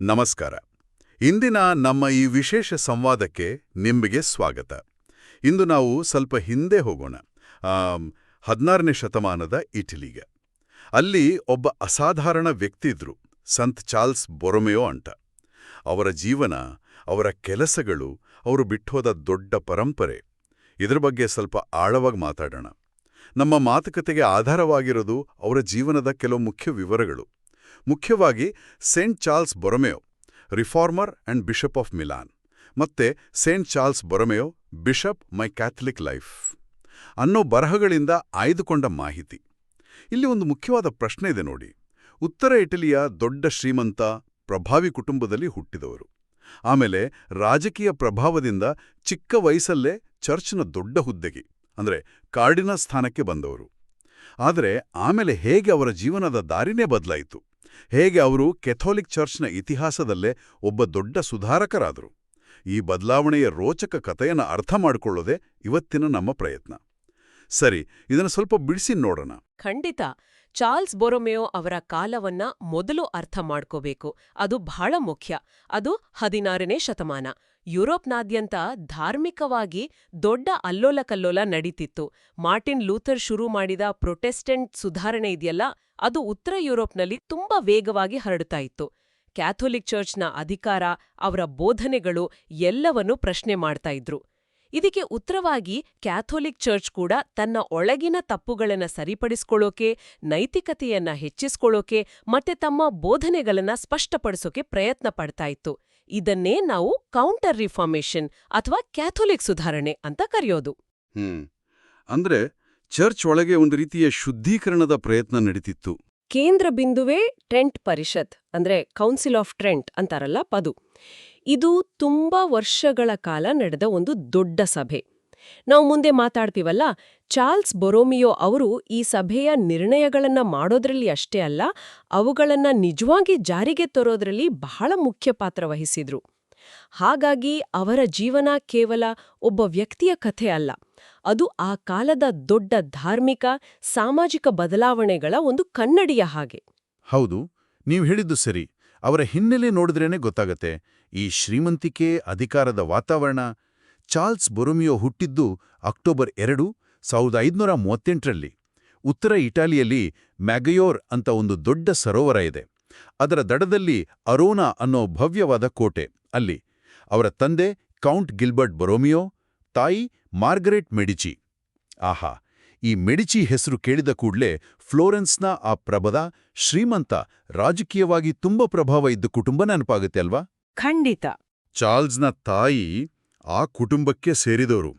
ನಮಸ್ಕಾರ. ಇಂದಿನ ನಮ್ಮ ಈ ವಿಶೇಷ ಸಂವಾದಕ್ಕೆ ನಿಮಗೆ ಸ್ವಾಗತ. ಇಂದು ನಾವು ಸ್ವಲ್ಪ ಹಿಂದೆ ಹೋಗೋಣ. ಹದಿನಾರನೇ ಶತಮಾನದ ಇಟಲಿಗೆ. ಅಲ್ಲಿ ಒಬ್ಬ ಅಸಾಧಾರಣ ವ್ಯಕ್ತಿ ಇದ್ರು, ಸಂತ್ ಚಾರ್ಲ್ಸ್ ಬೊರೊಮೆಯೋ ಅಂಟ ಅವರ ಜೀವನ, ಅವರ ಕೆಲಸಗಳು, ಅವರು ಬಿಟ್ಟೋದ ದೊಡ್ಡ ಪರಂಪರೆ. ಇದರ ಬಗ್ಗೆ ಸ್ವಲ್ಪ ಆಳವಾಗಿ ಮಾತಾಡೋಣ. ನಮ್ಮ ಮಾತುಕತೆಗೆ ಆಧಾರವಾಗಿರೋದು ಅವರ ಜೀವನದ ಕೆಲವು ಮುಖ್ಯ ವಿವರಗಳು. ಮುಖ್ಯವಾಗಿ Saint Charles Borromeo, reformer and bishop of Milan. ಮತ್ತೆ Saint Charles Borromeo, bishop, my Catholic life. ಅನ್ನೋ ಬರಹಗಳಿಂದ ಆಯ್ದುಕೊಂಡ ಮಾಹಿತಿ. ಇಲ್ಲಿ ಒಂದು ಮುಖ್ಯವಾದ ಪ್ರಶ್ನೆ ಇದೆ ನೋಡಿ. ಉತ್ತರ ಇಟಲಿಯ ದೊಡ್ಡ ಶ್ರೀಮಂತ, ಪ್ರಭಾವಿ ಕುಟುಂಬದಲ್ಲಿ ಹುಟ್ಟಿದವರು. ಆಮೇಲೆ ರಾಜಕೀಯ ಪ್ರಭಾವದಿಂದ ಚಿಕ್ಕ ವಯಸ್ಸಲ್ಲೇ ಚರ್ಚ್ನ ದೊಡ್ಡ ಹುದ್ದೆಗೆ, ಅಂದ್ರೆ ಕಾರ್ಡಿನ ಸ್ಥಾನಕ್ಕೆ ಬಂದವರು. ಆದರೆ ಆಮೇಲೆ ಹೇಗೆ ಅವರ ಜೀವನದ ದಾರಿನೇ ಬದಲಾಯಿತು? ಹೇಗೆ ಅವರು ಕೆಥೋಲಿಕ್ ಚರ್ಚ್ನ ಇತಿಹಾಸದಲ್ಲೇ ಒಬ್ಬ ದೊಡ್ಡ ಸುಧಾರಕರಾದರು. ಈ ಬದಲಾವಣೆಯ ರೋಚಕ ಕಥೆಯನ್ನು ಅರ್ಥ ಮಾಡಿಕೊಳ್ಳೋದೇ ಇವತ್ತಿನ ನಮ್ಮ ಪ್ರಯತ್ನ. ಸರಿ, ಇದನ್ನು ಸ್ವಲ್ಪ ಬಿಡಿಸಿ ನೋಡೋಣ. ಖಂಡಿತ. ಚಾರ್ಲ್ಸ್ ಬೊರೊಮೆಯೋ ಅವರ ಕಾಲವನ್ನ ಮೊದಲು ಅರ್ಥ ಮಾಡ್ಕೋಬೇಕು. ಅದು ಬಹಳ ಮುಖ್ಯ. ಅದು ಹದಿನಾರನೇ ಶತಮಾನ. ಯುರೋಪ್ನಾದ್ಯಂತ ಧಾರ್ಮಿಕವಾಗಿ ದೊಡ್ಡ ಅಲ್ಲೋಲಕಲ್ಲೋಲ ನಡೀತಿತ್ತು. ಮಾರ್ಟಿನ್ ಲೂಥರ್ ಶುರು ಮಾಡಿದ ಪ್ರೊಟೆಸ್ಟೆಂಟ್ ಸುಧಾರಣೆ ಇದೆಯಲ್ಲ ಅದು ಉತ್ತರ ಯುರೋಪ್ನಲ್ಲಿ ತುಂಬಾ ವೇಗವಾಗಿ ಹರಡುತ್ತಾ ಇತ್ತು. ಕ್ಯಾಥೋಲಿಕ್ ಚರ್ಚ್ನ ಅಧಿಕಾರ, ಅವರ ಬೋಧನೆಗಳು ಎಲ್ಲವನ್ನೂ ಪ್ರಶ್ನೆ ಮಾಡ್ತಾ ಇದ್ರು. ಇದಕ್ಕೆ ಉತ್ತರವಾಗಿ ಕ್ಯಾಥೋಲಿಕ್ ಚರ್ಚ್ ಕೂಡ ತನ್ನ ಒಳಗಿನ ತಪ್ಪುಗಳನ್ನು ಸರಿಪಡಿಸ್ಕೊಳ್ಳೋಕೆ, ನೈತಿಕತೆಯನ್ನ ಹೆಚ್ಚಿಸ್ಕೊಳ್ಳೋಕೆ ಮತ್ತೆ ತಮ್ಮ ಬೋಧನೆಗಳನ್ನ ಸ್ಪಷ್ಟಪಡಿಸೋಕೆ ಪ್ರಯತ್ನ ಪಡ್ತಾ ಇತ್ತು. ಇದನ್ನೇ ನಾವು ಕೌಂಟರ್ ರಿಫಾರ್ಮೇಷನ್ ಅಥವಾ ಕ್ಯಾಥೋಲಿಕ್ ಸುಧಾರಣೆ ಅಂತ ಕರೆಯೋದು. ಅಂದ್ರೆ ಚರ್ಚ್ ಒಳಗೆ ಒಂದು ರೀತಿಯ ಶುದ್ಧೀಕರಣದ ಪ್ರಯತ್ನ ನಡೀತಿತ್ತು. ಕೇಂದ್ರ ಬಿಂದುವೇ ಟ್ರೆಂಟ್ ಪರಿಷತ್, ಅಂದ್ರೆ ಕೌನ್ಸಿಲ್ ಆಫ್ ಟ್ರೆಂಟ್ ಅಂತಾರಲ್ಲ ಪದು. ಇದು ತುಂಬಾ ವರ್ಷಗಳ ಕಾಲ ನಡೆದ ಒಂದು ದೊಡ್ಡ ಸಭೆ. ನಾವು ಮುಂದೆ ಮಾತಾಡ್ತೀವಲ್ಲ, ಚಾರ್ಲ್ಸ್ ಬೊರೋಮಿಯೋ ಅವರು ಈ ಸಭೆಯ ನಿರ್ಣಯಗಳನ್ನ ಮಾಡೋದ್ರಲ್ಲಿ ಅಷ್ಟೇ ಅಲ್ಲ, ಅವುಗಳನ್ನ ನಿಜವಾಗಿ ಜಾರಿಗೆ ತರೋದ್ರಲ್ಲಿ ಬಹಳ ಮುಖ್ಯ ಪಾತ್ರ ವಹಿಸಿದ್ರು. ಹಾಗಾಗಿ ಅವರ ಜೀವನ ಕೇವಲ ಒಬ್ಬ ವ್ಯಕ್ತಿಯ ಕಥೆ ಅಲ್ಲ. ಅದು ಆ ಕಾಲದ ದೊಡ್ಡ ಧಾರ್ಮಿಕ, ಸಾಮಾಜಿಕ ಬದಲಾವಣೆಗಳ ಒಂದು ಕನ್ನಡಿಯ ಹಾಗೆ. ಹೌದು, ನೀವು ಹೇಳಿದ್ದು ಸರಿ. ಅವರ ಹಿನ್ನೆಲೆ ನೋಡಿದ್ರೇನೆ ಗೊತ್ತಾಗತ್ತೆ. ಈ ಶ್ರೀಮಂತಿಕೆ ಅಧಿಕಾರದ ವಾತಾವರಣ, ಚಾರ್ಲ್ಸ್ ಬೊರೊಮಿಯೋ ಹುಟ್ಟಿದ್ದು ಅಕ್ಟೋಬರ್ ಎರಡು, ಸಾವಿರದ ಐದುನೂರ ಮೂವತ್ತೆಂಟರಲ್ಲಿ. ಉತ್ತರ ಇಟಾಲಿಯಲ್ಲಿ ಮ್ಯಾಗಯೋರ್ ಅಂತ ಒಂದು ದೊಡ್ಡ ಸರೋವರ ಇದೆ. ಅದರ ದಡದಲ್ಲಿ ಅರೋನಾ ಅನ್ನೋ ಭವ್ಯವಾದ ಕೋಟೆ ಅಲ್ಲಿ. ಅವರ ತಂದೆ ಕೌಂಟ್ ಗಿಲ್ಬರ್ಟ್ ಬೊರೊಮಿಯೋ, ತಾಯಿ ಮಾರ್ಗರೆಟ್ ಮೆಡಿಚಿ. ಆಹಾ ಈ ಮೆಡಿಚಿ ಹೆಸರು ಕೇಳಿದ ಕೂಡ್ಲೇ ಫ್ಲೋರೆನ್ಸ್ನ ಆ ಪ್ರಬದ ಶ್ರೀಮಂತ ರಾಜಕೀಯವಾಗಿ ತುಂಬ ಪ್ರಭಾವ ಇದ್ದ ಕುಟುಂಬ ನೆನಪಾಗುತ್ತೆ ಅಲ್ವಾ? ಖಂಡಿತ. ಚಾರ್ಲ್ಸ್ನ ತಾಯಿ ಆ ಕುಟುಂಬಕ್ಕೆ ಸೇರಿದವರು.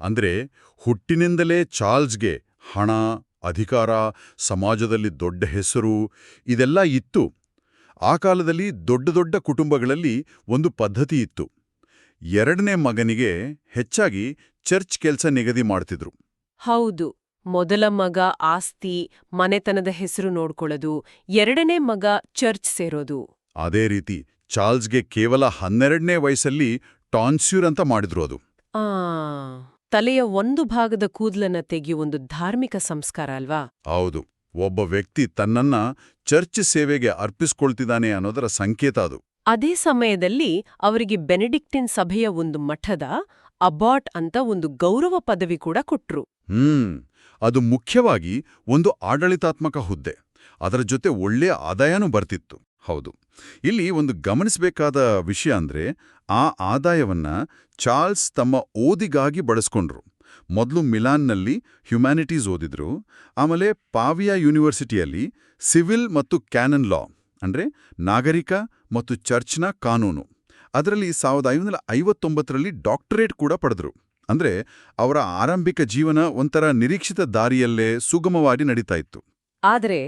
ಅಂದ್ರೆ ಹುಟ್ಟಿನಿಂದಲೇ ಚಾರ್ಲ್ಸ್ಗೆ ಹಣ ಅಧಿಕಾರ ಸಮಾಜದಲ್ಲಿ ದೊಡ್ಡ ಹೆಸರು ಇದೆಲ್ಲ ಇತ್ತು. ಆ ಕಾಲದಲ್ಲಿ ದೊಡ್ಡ ದೊಡ್ಡ ಕುಟುಂಬಗಳಲ್ಲಿ ಒಂದು ಪದ್ಧತಿ ಇತ್ತು. ಎರಡನೇ ಮಗನಿಗೆ ಹೆಚ್ಚಾಗಿ ಚರ್ಚ್ ಕೆಲಸ ನಿಗದಿ ಮಾಡ್ತಿದ್ರು. ಹೌದು. ಮೊದಲ ಮಗ ಆಸ್ತಿ ಮನೆತನದ ಹೆಸರು ನೋಡ್ಕೊಳ್ಳೋದು ಎರಡನೇ ಮಗ ಚರ್ಚ್ ಸೇರೋದು. ಅದೇ ರೀತಿ ಚಾರ್ಲ್ಸ್ಗೆ ಕೇವಲ ಹನ್ನೆರಡನೇ ವಯಸ್ಸಲ್ಲಿ ಟಾನ್ಸ್ಯೂರ್ ಅಂತ ಮಾಡಿದ್ರು ಅದು. ಆ ತಲೆಯ ಒಂದು ಭಾಗದ ಕೂದಲನ್ನ ತೆಗೆಯುವ ಒಂದು ಧಾರ್ಮಿಕ ಸಂಸ್ಕಾರ ಅಲ್ವಾ? ಹೌದು. ಒಬ್ಬ ವ್ಯಕ್ತಿ ತನ್ನನ್ನ ಚರ್ಚ್ ಸೇವೆಗೆ ಅರ್ಪಿಸ್ಕೊಳ್ತಿದ್ದಾನೆ ಅನ್ನೋದರ ಸಂಕೇತ ಅದು. ಅದೇ ಸಮಯದಲ್ಲಿ ಅವರಿಗೆ ಬೆನೆಡಿಕ್ಟಿನ್ ಸಭೆಯ ಒಂದು ಮಠದ ಅಬಾಟ್ ಅಂತ ಒಂದು ಗೌರವ ಪದವಿ ಕೂಡ ಕೊಟ್ರು. ಹ್ಮ್, ಅದು ಮುಖ್ಯವಾಗಿ ಒಂದು ಆಡಳಿತಾತ್ಮಕ ಹುದ್ದೆ. ಅದರ ಜೊತೆ ಒಳ್ಳೆಯ ಆದಾಯನೂ ಬರ್ತಿತ್ತು. ಹೌದು. ಇಲ್ಲಿ ಒಂದು ಗಮನಿಸಬೇಕಾದ ವಿಷಯ ಅಂದ್ರೆ, ಆ ಆದಾಯವನ್ನ ಚಾರ್ಲ್ಸ್ ತಮ್ಮ ಓದಿಗಾಗಿ ಬಳಸ್ಕೊಂಡ್ರು. ಮೊದಲು ಮಿಲಾನ್ನಲ್ಲಿ ಹ್ಯುಮ್ಯಾನಿಟೀಸ್ ಓದಿದ್ರು, ಆಮೇಲೆ ಪಾವಿಯಾ ಯೂನಿವರ್ಸಿಟಿಯಲ್ಲಿ ಸಿವಿಲ್ ಮತ್ತು ಕ್ಯಾನನ್ ಲಾ, ಅಂದ್ರೆ ನಾಗರಿಕ ಮತ್ತು ಚರ್ಚ್ನ ಕಾನೂನು. ಅದರಲ್ಲಿ ಸಾವಿರದ ಐನೂರ ಐವತ್ತೊಂಬತ್ತರಲ್ಲಿ ಡಾಕ್ಟರೇಟ್ ಕೂಡ ಪಡೆದ್ರು. ಅಂದ್ರೆ ಅವರ ಆರಂಭಿಕ ಜೀವನ ಒಂಥರ ನಿರೀಕ್ಷಿತ ದಾರಿಯಲ್ಲೇ ಸುಗಮವಾಗಿ ನಡೀತಾ ಇತ್ತು. ಆದರೆ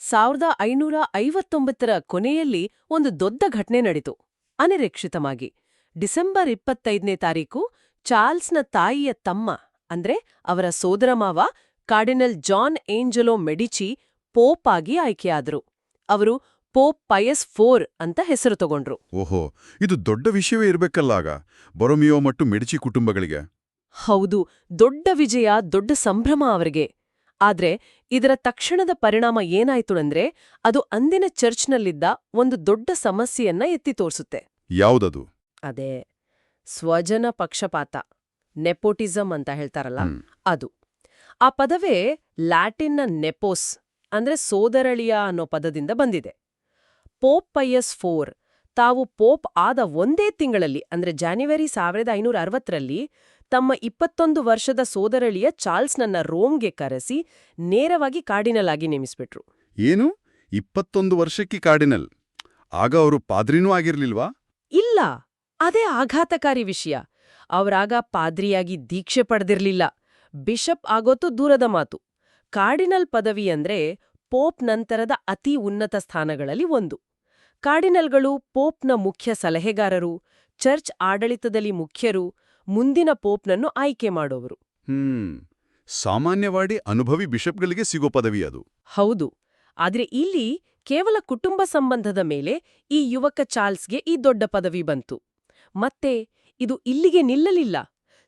ಸಾವಿರದ ಐನೂರ ಐವತ್ತೊಂಬತ್ತರ ಕೊನೆಯಲ್ಲಿ ಒಂದು ದೊಡ್ಡ ಘಟನೆ ನಡೀತು. ಅನಿರೀಕ್ಷಿತವಾಗಿ. ಡಿಸೆಂಬರ್ ಇಪ್ಪತ್ತೈದನೇ ತಾರೀಕು ಚಾರ್ಲ್ಸ್ನ ತಾಯಿಯ ತಮ್ಮ, ಅಂದ್ರೆ ಅವರ ಸೋದರಮಾವ cardinal John Angelo Medici pope ಆಗಿ ಆಯ್ಕೆಯಾದರು. ಅವರು ಪೋಪ್ ಪಯಸ್ ಫೋರ್ ಅಂತ ಹೆಸರು ತಗೊಂಡ್ರು. ಓಹೋ ಇದು ದೊಡ್ಡ ವಿಷಯವೇ ಇರಬೇಕಲ್ಲಾಗ ಬೊರೊಮಿಯೋ ಮತ್ತು ಮೆಡಿಚಿ ಕುಟುಂಬಗಳಿಗೆ. ಹೌದು ದೊಡ್ಡ ವಿಜಯ ದೊಡ್ಡ ಸಂಭ್ರಮ ಅವರಿಗೆ. ಆದ್ರೆ ಇದರ ತಕ್ಷಣದ ಪರಿಣಾಮ ಏನಾಯ್ತು ಅಂದ್ರೆ ಅದು ಅಂದಿನ ಚರ್ಚ್ನಲ್ಲಿದ್ದ ಒಂದು ದೊಡ್ಡ ಸಮಸ್ಯೆಯನ್ನ ಎತ್ತಿ ತೋರಿಸುತ್ತೆ. ಯಾವುದದು? ಅದೇ ಸ್ವಜನ ಪಕ್ಷಪಾತ ನೆಪೋಟಿಸಂ ಅಂತ ಹೇಳ್ತಾರಲ್ಲ ಅದು. ಆ ಪದವೇ ಲ್ಯಾಟಿನ್ನ ನೆಪೋಸ್ ಅಂದ್ರೆ ಸೋದರಳಿಯ ಅನ್ನೋ ಪದದಿಂದ ಬಂದಿದೆ. ಪೋಪ್ ಪೈಯಸ್ ಫೋರ್ ತಾವು ಪೋಪ್ ಆದ ಒಂದೇ ತಿಂಗಳಲ್ಲಿ ಅಂದ್ರೆ ಜಾನ್ಯುವರಿ ಸಾವಿರದ ಐನೂರ ಅರವತ್ತರಲ್ಲಿ ತಮ್ಮ ಇಪ್ಪತ್ತೊಂದು ವರ್ಷದ ಸೋದರಳಿಯ ಚಾರ್ಲ್ಸ್ನನ್ನ ರೋಮ್ಗೆ ಕರೆಸಿ ನೇರವಾಗಿ ಕಾರ್ಡಿನಲ್ ಆಗಿ ನೇಮಿಸ್ಬಿಟ್ರು. ಏನು? ಇಪ್ಪತ್ತೊಂದು ವರ್ಷಕ್ಕೆ ಕಾರ್ಡಿನಲ್ ಆಗ ಅವರು ಪಾದ್ರಿನೂ ಆಗಿರ್ಲಿಲ್ವಾ? ಇಲ್ಲ ಅದೇ ಆಘಾತಕಾರಿ ವಿಷಯ. ಅವರಾಗ ಪಾದ್ರಿಯಾಗಿ ದೀಕ್ಷೆ ಪಡೆದಿರಲಿಲ್ಲ. ಬಿಷಪ್ ಆಗೋತು ದೂರದ ಮಾತು. ಕಾರ್ಡಿನಲ್ ಪದವಿ ಅಂದ್ರೆ ಪೋಪ್ ನಂತರದ ಅತಿ ಉನ್ನತ ಸ್ಥಾನಗಳಲ್ಲಿ ಒಂದು. ಕಾರ್ಡಿನಲ್ಗಳು ಪೋಪ್ನ ಮುಖ್ಯ ಸಲಹೆಗಾರರು ಚರ್ಚ್ ಆಡಳಿತದಲ್ಲಿ ಮುಖ್ಯರು ಮುಂದಿನ ಪೋಪ್ನನ್ನು ಆಯ್ಕೆ ಮಾಡೋವರು ಹ್ಮ್ ಸಾಮಾನ್ಯವಾಗಿ ಅನುಭವಿ ಬಿಷಪ್ಗಳಿಗೆ ಸಿಗೋ ಪದವಿ ಅದು. ಹೌದು ಆದ್ರೆ ಇಲ್ಲಿ ಕೇವಲ ಕುಟುಂಬ ಸಂಬಂಧದ ಮೇಲೆ ಈ ಯುವಕ ಚಾರ್ಲ್ಸ್ಗೆ ಈ ದೊಡ್ಡ ಪದವಿ ಬಂತು. ಮತ್ತೆ ಇದು ಇಲ್ಲಿಗೆ ನಿಲ್ಲಲಿಲ್ಲ.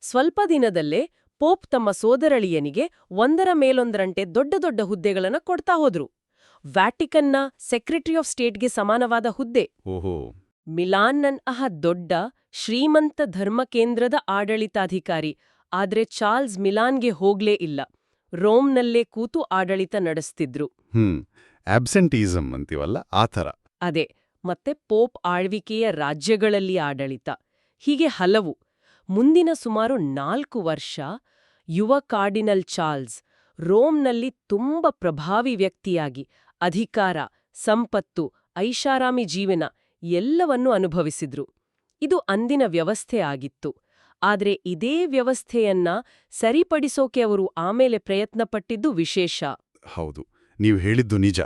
ಸ್ವಲ್ಪ ದಿನದಲ್ಲೇ ಪೋಪ್ ತಮ್ಮ ಸೋದರಳಿಯನಿಗೆ ಒಂದರ ಮೇಲೊಂದರಂಟೆ ದೊಡ್ಡ ದೊಡ್ಡ ಹುದ್ದೆಗಳನ್ನು ಕೊಡ್ತಾ ಹೋದ್ರು. ವ್ಯಾಟಿಕನ್ನ ಸೆಕ್ರೆಟರಿ ಆಫ್ ಸ್ಟೇಟ್ಗೆ ಸಮಾನವಾದ ಹುದ್ದೆ. ಓಹೋ. ಮಿಲಾನ್ನನ್ ಅಹ ದೊಡ್ಡ ಶ್ರೀಮಂತ ಧರ್ಮಕೇಂದ್ರದ ಆಡಳಿತಾಧಿಕಾರಿ. ಆದ್ರೆ ಚಾರ್ಲ್ಸ್ ಮಿಲಾನ್ಗೆ ಹೋಗ್ಲೇ ಇಲ್ಲ. ರೋಮ್ನಲ್ಲೇ ಕೂತು ಆಡಳಿತ ನಡೆಸ್ತಿದ್ರು. ಹ್ಮ್. ಆಬ್ಸೆಂಟೀಸಮ್ ಅಂತೀವಲ್ಲ ಆ ಥರ. ಅದೇ ಮತ್ತೆ ಪೋಪ್ ಆಳ್ವಿಕೆಯ ರಾಜ್ಯಗಳಲ್ಲಿ ಆಡಳಿತ. ಹೀಗೆ ಹಲವು. ಮುಂದಿನ ಸುಮಾರು ನಾಲ್ಕು ವರ್ಷ ಯುವ ಕಾರ್ಡಿನಲ್ ಚಾರ್ಲ್ಸ್ ರೋಮ್ನಲ್ಲಿ ತುಂಬ ಪ್ರಭಾವಿ ವ್ಯಕ್ತಿಯಾಗಿ ಅಧಿಕಾರ, ಸಂಪತ್ತು, ಐಷಾರಾಮಿ ಜೀವನ ಎಲ್ಲವನ್ನೂ ಅನುಭವಿಸಿದ್ರು. ಇದು ಅಂದಿನ ವ್ಯವಸ್ಥೆ ಆಗಿತ್ತು. ಆದ್ರೆ ಇದೇ ವ್ಯವಸ್ಥೆಯನ್ನ ಸರಿಪಡಿಸೋಕೆ ಅವರು ಆಮೇಲೆ ಪ್ರಯತ್ನಪಟ್ಟಿದ್ದು ವಿಶೇಷ. ಹೌದು, ನೀವು ಹೇಳಿದ್ದು ನಿಜ.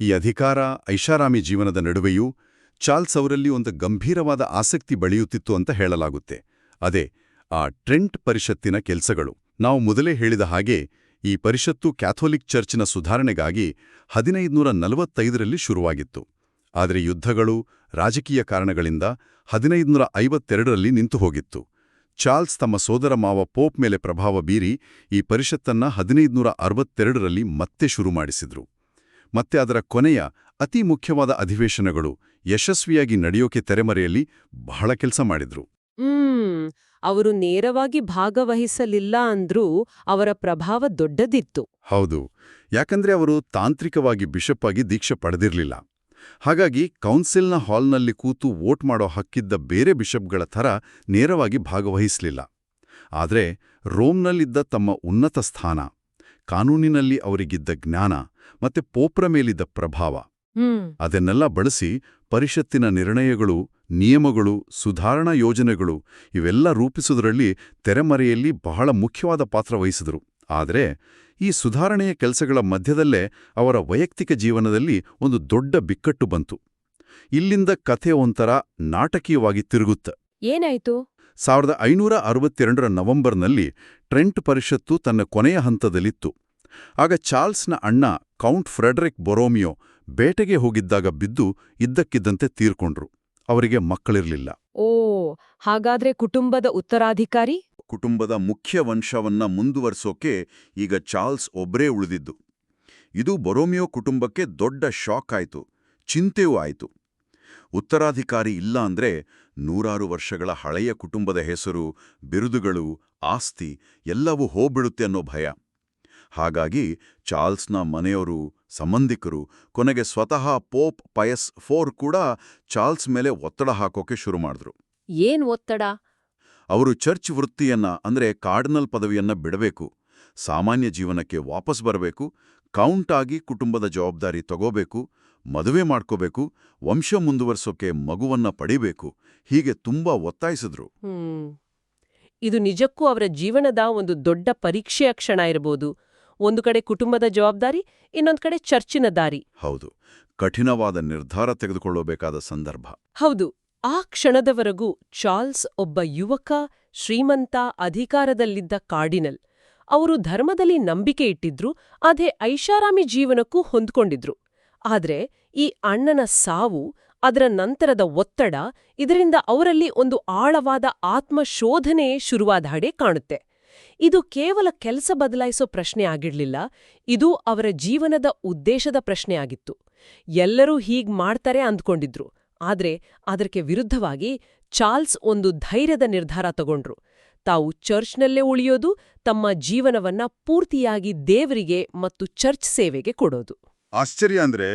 ಈ ಅಧಿಕಾರ, ಐಷಾರಾಮಿ ಜೀವನದ ನಡುವೆಯೂ ಚಾರ್ಲ್ಸ್ ಅವರಲ್ಲಿ ಒಂದು ಗಂಭೀರವಾದ ಆಸಕ್ತಿ ಬೆಳೆಯುತ್ತಿತ್ತು ಅಂತ ಹೇಳಲಾಗುತ್ತೆ. ಅದೇ, ಆ ಟ್ರೆಂಟ್ ಪರಿಷತ್ತಿನ ಕೆಲಸಗಳು. ನಾವು ಮೊದಲೇ ಹೇಳಿದ ಹಾಗೆ ಈ ಪರಿಷತ್ತು ಕ್ಯಾಥೋಲಿಕ್ ಚರ್ಚಿನ ಸುಧಾರಣೆಗಾಗಿ ಹದಿನೈದುನೂರ ನಲವತ್ತೈದರಲ್ಲಿ ಶುರುವಾಗಿತ್ತು. ಆದರೆ ಯುದ್ಧಗಳು, ರಾಜಕೀಯ ಕಾರಣಗಳಿಂದ ಹದಿನೈದುನೂರ ಐವತ್ತೆರಡರಲ್ಲಿ ನಿಂತು ಹೋಗಿತ್ತು ಚಾರ್ಲ್ಸ್ ತಮ್ಮ ಸೋದರ ಮಾವ ಪೋಪ್ ಮೇಲೆ ಪ್ರಭಾವ ಬೀರಿ ಈ ಪರಿಷತ್ತನ್ನ ಹದಿನೈದುನೂರ ಅರವತ್ತೆರಡರಲ್ಲಿ ಮತ್ತೆ ಶುರು ಮಾಡಿಸಿದ್ರು ಮತ್ತೆ ಅದರ ಕೊನೆಯ ಅತಿ ಮುಖ್ಯವಾದ ಅಧಿವೇಶನಗಳು ಯಶಸ್ವಿಯಾಗಿ ನಡೆಯೋಕೆ ತೆರೆಮರೆಯಲ್ಲಿ ಬಹಳ ಕೆಲಸ ಮಾಡಿದ್ರು. ಅವರು ನೇರವಾಗಿ ಭಾಗವಹಿಸಲಿಲ್ಲ ಅಂದ್ರೂ ಅವರ ಪ್ರಭಾವ ದೊಡ್ಡದಿತ್ತು. ಹೌದು. ಯಾಕಂದ್ರೆ ಅವರು ತಾಂತ್ರಿಕವಾಗಿ ಬಿಷಪ್ ಆಗಿ ದೀಕ್ಷೆ ಪಡೆದಿರಲಿಲ್ಲ. ಹಾಗಾಗಿ ಕೌನ್ಸಿಲ್ನ ಹಾಲ್ನಲ್ಲಿ ಕೂತು ವೋಟ್ ಮಾಡೋ ಹಕ್ಕಿದ್ದ ಬೇರೆ ಬಿಷಪ್ಗಳ ಥರ ನೇರವಾಗಿ ಭಾಗವಹಿಸಲಿಲ್ಲ. ಆದರೆ ರೋಮ್ನಲ್ಲಿದ್ದ ತಮ್ಮ ಉನ್ನತ ಸ್ಥಾನ ಕಾನೂನಿನಲ್ಲಿ ಅವರಿಗಿದ್ದ ಜ್ಞಾನ ಮತ್ತೆ ಪೋಪ್ರ ಮೇಲಿದ್ದ ಪ್ರಭಾವ ಅದನ್ನೆಲ್ಲ ಬಳಸಿ ಪರಿಷತ್ತಿನ ನಿರ್ಣಯಗಳು ನಿಯಮಗಳು ಸುಧಾರಣಾ ಯೋಜನೆಗಳು ಇವೆಲ್ಲ ರೂಪಿಸುವುದರಲ್ಲಿ ತೆರೆಮರೆಯಲ್ಲಿ ಬಹಳ ಮುಖ್ಯವಾದ ಪಾತ್ರ ವಹಿಸಿದರು. ಆದರೆ ಈ ಸುಧಾರಣೆಯ ಕೆಲಸಗಳ ಮಧ್ಯದಲ್ಲೇ ಅವರ ವೈಯಕ್ತಿಕ ಜೀವನದಲ್ಲಿ ಒಂದು ದೊಡ್ಡ ಬಿಕ್ಕಟ್ಟು ಬಂತು. ಇಲ್ಲಿಂದ ಕಥೆ ಒಂಥರ ನಾಟಕೀಯವಾಗಿ ತಿರುಗುತ್ತ. ಏನಾಯಿತು? ಸಾವಿರದ ಐನೂರ ಅರವತ್ತೆರಡರ ನವೆಂಬರ್ನಲ್ಲಿ ಟ್ರೆಂಟ್ ಪರಿಷತ್ತು ತನ್ನ ಕೊನೆಯ ಹಂತದಲ್ಲಿತ್ತು. ಆಗ ಚಾರ್ಲ್ಸ್ನ ಅಣ್ಣ ಕೌಂಟ್ ಫ್ರೆಡರಿಕ್ ಬೊರೋಮಿಯೋ ಬೇಟೆಗೆ ಹೋಗಿದ್ದಾಗ ಬಿದ್ದು ಇದ್ದಕ್ಕಿದ್ದಂತೆ ತೀರ್ಕೊಂಡ್ರು. ಅವರಿಗೆ ಮಕ್ಕಳಿರಲಿಲ್ಲ. ಓ ಹಾಗಾದ್ರೆ ಕುಟುಂಬದ ಉತ್ತರಾಧಿಕಾರಿ? ಕುಟುಂಬದ ಮುಖ್ಯ ವಂಶವನ್ನ ಮುಂದುವರಿಸೋಕೆ ಈಗ ಚಾರ್ಲ್ಸ್ ಒಬ್ಬರೇ ಉಳಿದಿದ್ದು. ಇದು ಬೊರೋಮಿಯೋ ಕುಟುಂಬಕ್ಕೆ ದೊಡ್ಡ ಶಾಕ್ ಆಯಿತು ಚಿಂತೆಯೂ ಆಯಿತು. ಉತ್ತರಾಧಿಕಾರಿ ಇಲ್ಲ ಅಂದ್ರೆ ನೂರಾರು ವರ್ಷಗಳ ಹಳೆಯ ಕುಟುಂಬದ ಹೆಸರು ಬಿರುದುಗಳು ಆಸ್ತಿ ಎಲ್ಲವೂ ಹೋಗ್ಬಿಡುತ್ತೆ ಅನ್ನೋ ಭಯ. ಹಾಗಾಗಿ ಚಾರ್ಲ್ಸ್ನ ಮನೆಯವರು ಸಂಬಂಧಿಕರು ಕೊನೆಗೆ ಸ್ವತಃ ಪೋಪ್ ಪಯಸ್ ಫೋರ್ ಕೂಡ ಚಾರ್ಲ್ಸ್ ಮೇಲೆ ಒತ್ತಡ ಹಾಕೋಕೆ ಶುರು ಮಾಡಿದ್ರು. ಏನ್ ಒತ್ತಡ? ಅವರು ಚರ್ಚ್ ವೃತ್ತಿಯನ್ನ ಅಂದ್ರೆ ಕಾರ್ಡಿನಲ್ ಪದವಿಯನ್ನ ಬಿಡಬೇಕು ಸಾಮಾನ್ಯ ಜೀವನಕ್ಕೆ ವಾಪಸ್ ಬರಬೇಕು ಕೌಂಟ್ ಆಗಿ ಕುಟುಂಬದ ಜವಾಬ್ದಾರಿ ತಗೋಬೇಕು ಮದುವೆ ಮಾಡ್ಕೋಬೇಕು ವಂಶ ಮುಂದುವರ್ಸೋಕೆ ಮಗುವನ್ನ ಪಡಿಬೇಕು ಹೀಗೆ ತುಂಬಾ ಒತ್ತಾಯಿಸಿದ್ರು. ಇದು ನಿಜಕ್ಕೂ ಅವರ ಜೀವನದ ಒಂದು ದೊಡ್ಡ ಪರೀಕ್ಷೆಯ ಕ್ಷಣ ಇರಬಹುದು ಒಂದು ಕಡೆ ಕುಟುಂಬದ ಜವಾಬ್ದಾರಿ ಇನ್ನೊಂದು ಕಡೆ ಚರ್ಚಿನ ದಾರಿ. ಹೌದು. ಕಠಿಣವಾದ ನಿರ್ಧಾರ ತೆಗೆದುಕೊಳ್ಳಬೇಕಾದ ಸಂದರ್ಭ. ಹೌದು. ಆ ಕ್ಷಣದವರೆಗೂ ಚಾರ್ಲ್ಸ್ ಒಬ್ಬ ಯುವಕ ಶ್ರೀಮಂತ ಅಧಿಕಾರದಲ್ಲಿದ್ದ ಕಾರ್ಡಿನಲ್. ಅವರು ಧರ್ಮದಲ್ಲಿ ನಂಬಿಕೆ ಇಟ್ಟಿದ್ರು ಅದೇ ಐಷಾರಾಮಿ ಜೀವನಕ್ಕೂ ಹೊಂದ್ಕೊಂಡಿದ್ರು. ಆದ್ರೆ ಈ ಅಣ್ಣನ ಸಾವು ಅದರ ನಂತರದ ಒತ್ತಡ ಇದರಿಂದ ಅವರಲ್ಲಿ ಒಂದು ಆಳವಾದ ಆತ್ಮಶೋಧನೆ ಶುರುವಾದ ಹಾಗೆ ಕಾಣುತ್ತೆ. ಇದು ಕೇವಲ ಕೆಲಸ ಬದಲಾಯಿಸೋ ಪ್ರಶ್ನೆ ಆಗಿರ್ಲಿಲ್ಲ ಇದು ಅವರ ಜೀವನದ ಉದ್ದೇಶದ ಪ್ರಶ್ನೆ ಆಗಿತ್ತು. ಎಲ್ಲರೂ ಹೀಗ್ ಮಾಡ್ತಾರೆ ಅಂದ್ಕೊಂಡಿದ್ರು ಆದ್ರೆ ಅದಕ್ಕೆ ವಿರುದ್ಧವಾಗಿ ಚಾರ್ಲ್ಸ್ ಒಂದು ಧೈರ್ಯದ ನಿರ್ಧಾರ ತಗೊಂಡ್ರು. ತಾವು ಚರ್ಚ್ನಲ್ಲೇ ಉಳಿಯೋದು ತಮ್ಮ ಜೀವನವನ್ನ ಪೂರ್ತಿಯಾಗಿ ದೇವರಿಗೆ ಮತ್ತು ಚರ್ಚ್ ಸೇವೆಗೆ ಕೊಡೋದು. ಆಶ್ಚರ್ಯ ಅಂದ್ರೆ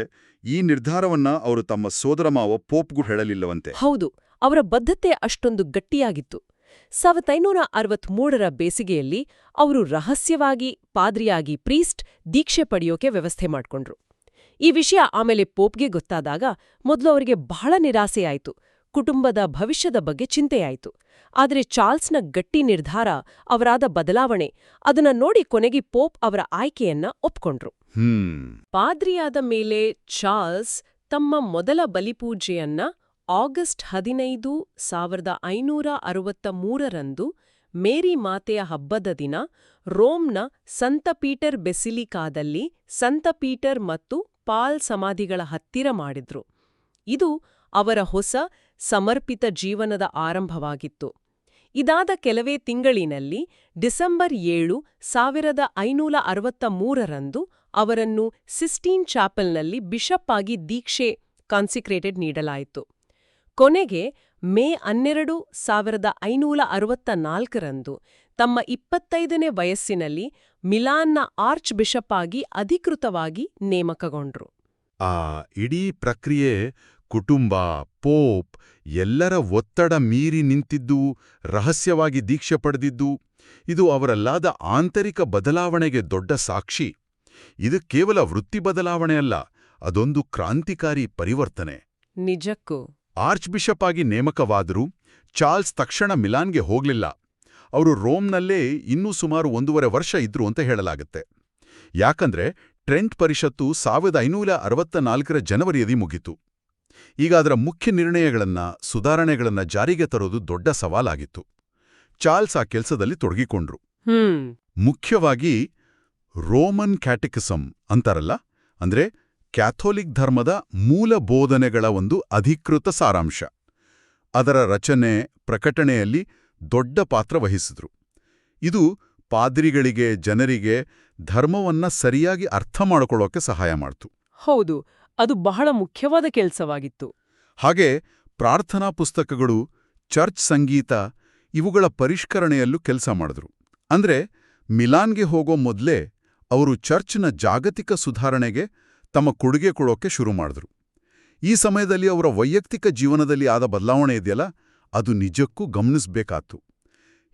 ಈ ನಿರ್ಧಾರವನ್ನ ಅವರು ತಮ್ಮ ಸೋದರ ಮಾವ ಪೋಪ್ಗೂ ಹೇಳಲಿಲ್ಲವಂತೆ. ಹೌದು ಅವರ ಬದ್ಧತೆ ಅಷ್ಟೊಂದು ಗಟ್ಟಿಯಾಗಿತ್ತು. ಸಾವಿರದ ಐನೂರ ಅರವತ್ಮೂರರ ಬೇಸಿಗೆಯಲ್ಲಿ ಅವರು ರಹಸ್ಯವಾಗಿ ಪಾದ್ರಿಯಾಗಿ ಪ್ರೀಸ್ಟ್ ದೀಕ್ಷೆ ಪಡೆಯೋಕೆ ವ್ಯವಸ್ಥೆ ಮಾಡ್ಕೊಂಡ್ರು. ಈ ವಿಷಯ ಆಮೇಲೆ ಪೋಪ್ಗೆ ಗೊತ್ತಾದಾಗ ಮೊದಲು ಅವರಿಗೆ ಬಹಳ ನಿರಾಸೆಯಾಯಿತು ಕುಟುಂಬದ ಭವಿಷ್ಯದ ಬಗ್ಗೆ ಚಿಂತೆಯಾಯಿತು. ಆದರೆ ಚಾರ್ಲ್ಸ್ನ ಗಟ್ಟಿ ನಿರ್ಧಾರ ಅವರಾದ ಬದಲಾವಣೆ ಅದನ್ನ ನೋಡಿ ಕೊನೆಗೆ ಪೋಪ್ ಅವರ ಆಯ್ಕೆಯನ್ನ ಒಪ್ಕೊಂಡ್ರು. ಪಾದ್ರಿಯಾದ ಮೇಲೆ ಚಾರ್ಲ್ಸ್ ತಮ್ಮ ಮೊದಲ ಬಲಿಪೂಜೆಯನ್ನ ಆಗಸ್ಟ್ ಹದಿನೈದು, ಸಾವಿರದ ಐನೂರ ಅರವತ್ತ ಮೂರರಂದು ಮೇರಿ ಮಾತೆಯ ಹಬ್ಬದ ದಿನ ರೋಮ್ನ ಸಂತ ಪೀಟರ್ ಬೆಸಿಲಿಕಾದಲ್ಲಿ ಸಂತ ಪೀಟರ್ ಮತ್ತು ಪಾಲ್ ಸಮಾಧಿಗಳ ಹತ್ತಿರ ಮಾಡಿದ್ರು. ಇದು ಅವರ ಹೊಸ ಸಮರ್ಪಿತ ಜೀವನದ ಆರಂಭವಾಗಿತ್ತು. ಇದಾದ ಕೆಲವೇ ತಿಂಗಳಿನಲ್ಲಿ ಡಿಸೆಂಬರ್ ಏಳು, ಸಾವಿರದ ಐನೂರ ಅರವತ್ತ ಮೂರರಂದು ಅವರನ್ನು ಸಿಸ್ಟೀನ್ ಚಾಪೆಲ್ನಲ್ಲಿ ಬಿಷಪ್ ಆಗಿ ದೀಕ್ಷೆ ಕಾನ್ಸಿಕ್ರೇಟೆಡ್ ನೀಡಲಾಯಿತು. ಕೊನೆಗೆ ಮೇ ಹನ್ನೆರಡು ಸಾವಿರದ ಐನೂರ ಅರವತ್ತ ನಾಲ್ಕರಂದು ತಮ್ಮ ಇಪ್ಪತ್ತೈದನೇ ವಯಸ್ಸಿನಲ್ಲಿ ಮಿಲಾನ್ನ ಆರ್ಚ್ ಬಿಷಪ್ ಆಗಿ ಅಧಿಕೃತವಾಗಿ ನೇಮಕಗೊಂಡ್ರು. ಆ ಇಡೀ ಪ್ರಕ್ರಿಯೆ ಕುಟುಂಬ ಪೋಪ್ ಎಲ್ಲರ ಒತ್ತಡ ಮೀರಿ ನಿಂತಿದ್ದು ರಹಸ್ಯವಾಗಿ ದೀಕ್ಷೆ ಪಡೆದಿದ್ದು ಇದು ಅವರಲ್ಲಾದ ಆಂತರಿಕ ಬದಲಾವಣೆಗೆ ದೊಡ್ಡ ಸಾಕ್ಷಿ. ಇದು ಕೇವಲ ವೃತ್ತಿ ಬದಲಾವಣೆಯಲ್ಲ ಅದೊಂದು ಕ್ರಾಂತಿಕಾರಿ ಪರಿವರ್ತನೆ. ನಿಜಕ್ಕೂ. ಆರ್ಚ್ ಬಿಷಪ್ ಆಗಿ ನೇಮಕವಾದರೂ ಚಾರ್ಲ್ಸ್ ತಕ್ಷಣ ಮಿಲಾನ್ಗೆ ಹೋಗಲಿಲ್ಲ. ಅವರು ರೋಮ್ನಲ್ಲೇ ಇನ್ನೂ ಸುಮಾರು ಒಂದೂವರೆ ವರ್ಷ ಇದ್ರು ಅಂತ ಹೇಳಲಾಗುತ್ತೆ. ಯಾಕಂದ್ರೆ ಟ್ರೆಂಟ್ ಪರಿಷತ್ತು ಸಾವಿರದ ಐನೂರ ಅರವತ್ತ ನಾಲ್ಕರ ಜನವರಿಯಲ್ಲಿ ಮುಗಿತು. ಈಗ ಅದರ ಮುಖ್ಯ ನಿರ್ಣಯಗಳನ್ನ ಸುಧಾರಣೆಗಳನ್ನ ಜಾರಿಗೆ ತರೋದು ದೊಡ್ಡ ಸವಾಲಾಗಿತ್ತು. ಚಾರ್ಲ್ಸ್ ಆ ಕೆಲಸದಲ್ಲಿ ತೊಡಗಿಕೊಂಡ್ರು. ಮುಖ್ಯವಾಗಿ ರೋಮನ್ ಕ್ಯಾಟಿಕಿಸಂ ಅಂತಾರಲ್ಲ? ಅಂದ್ರೆ ಕ್ಯಾಥೋಲಿಕ್ ಧರ್ಮದ ಮೂಲ ಬೋಧನೆಗಳ ಒಂದು ಅಧಿಕೃತ ಸಾರಾಂಶ. ಅದರ ರಚನೆ ಪ್ರಕಟಣೆಯಲ್ಲಿ ದೊಡ್ಡ ಪಾತ್ರ ವಹಿಸಿದ್ರು. ಇದು ಪಾದ್ರಿಗಳಿಗೆ ಜನರಿಗೆ ಧರ್ಮವನ್ನ ಸರಿಯಾಗಿ ಅರ್ಥ ಮಾಡಿಕೊಳ್ಳೋಕೆ ಸಹಾಯ ಮಾಡ್ತು. ಹೌದು ಅದು ಬಹಳ ಮುಖ್ಯವಾದ ಕೆಲಸವಾಗಿತ್ತು. ಹಾಗೆ ಪ್ರಾರ್ಥನಾ ಪುಸ್ತಕಗಳು ಚರ್ಚ್ ಸಂಗೀತ ಇವುಗಳ ಪರಿಷ್ಕರಣೆಯಲ್ಲೂ ಕೆಲಸ ಮಾಡಿದ್ರು. ಅಂದ್ರೆ ಮಿಲಾನ್ಗೆ ಹೋಗೋ ಮೊದಲೇ ಅವರು ಚರ್ಚ್ನ ಜಾಗತಿಕ ಸುಧಾರಣೆಗೆ ತಮ್ಮ ಕೊಡುಗೆ ಕೊಡೋಕೆ ಶುರು ಮಾಡಿದ್ರು. ಈ ಸಮಯದಲ್ಲಿ ಅವರ ವೈಯಕ್ತಿಕ ಜೀವನದಲ್ಲಿ ಆದ ಬದಲಾವಣೆ ಇದೆಯಲ್ಲ ಅದು ನಿಜಕ್ಕೂ ಗಮನಿಸಬೇಕಾತು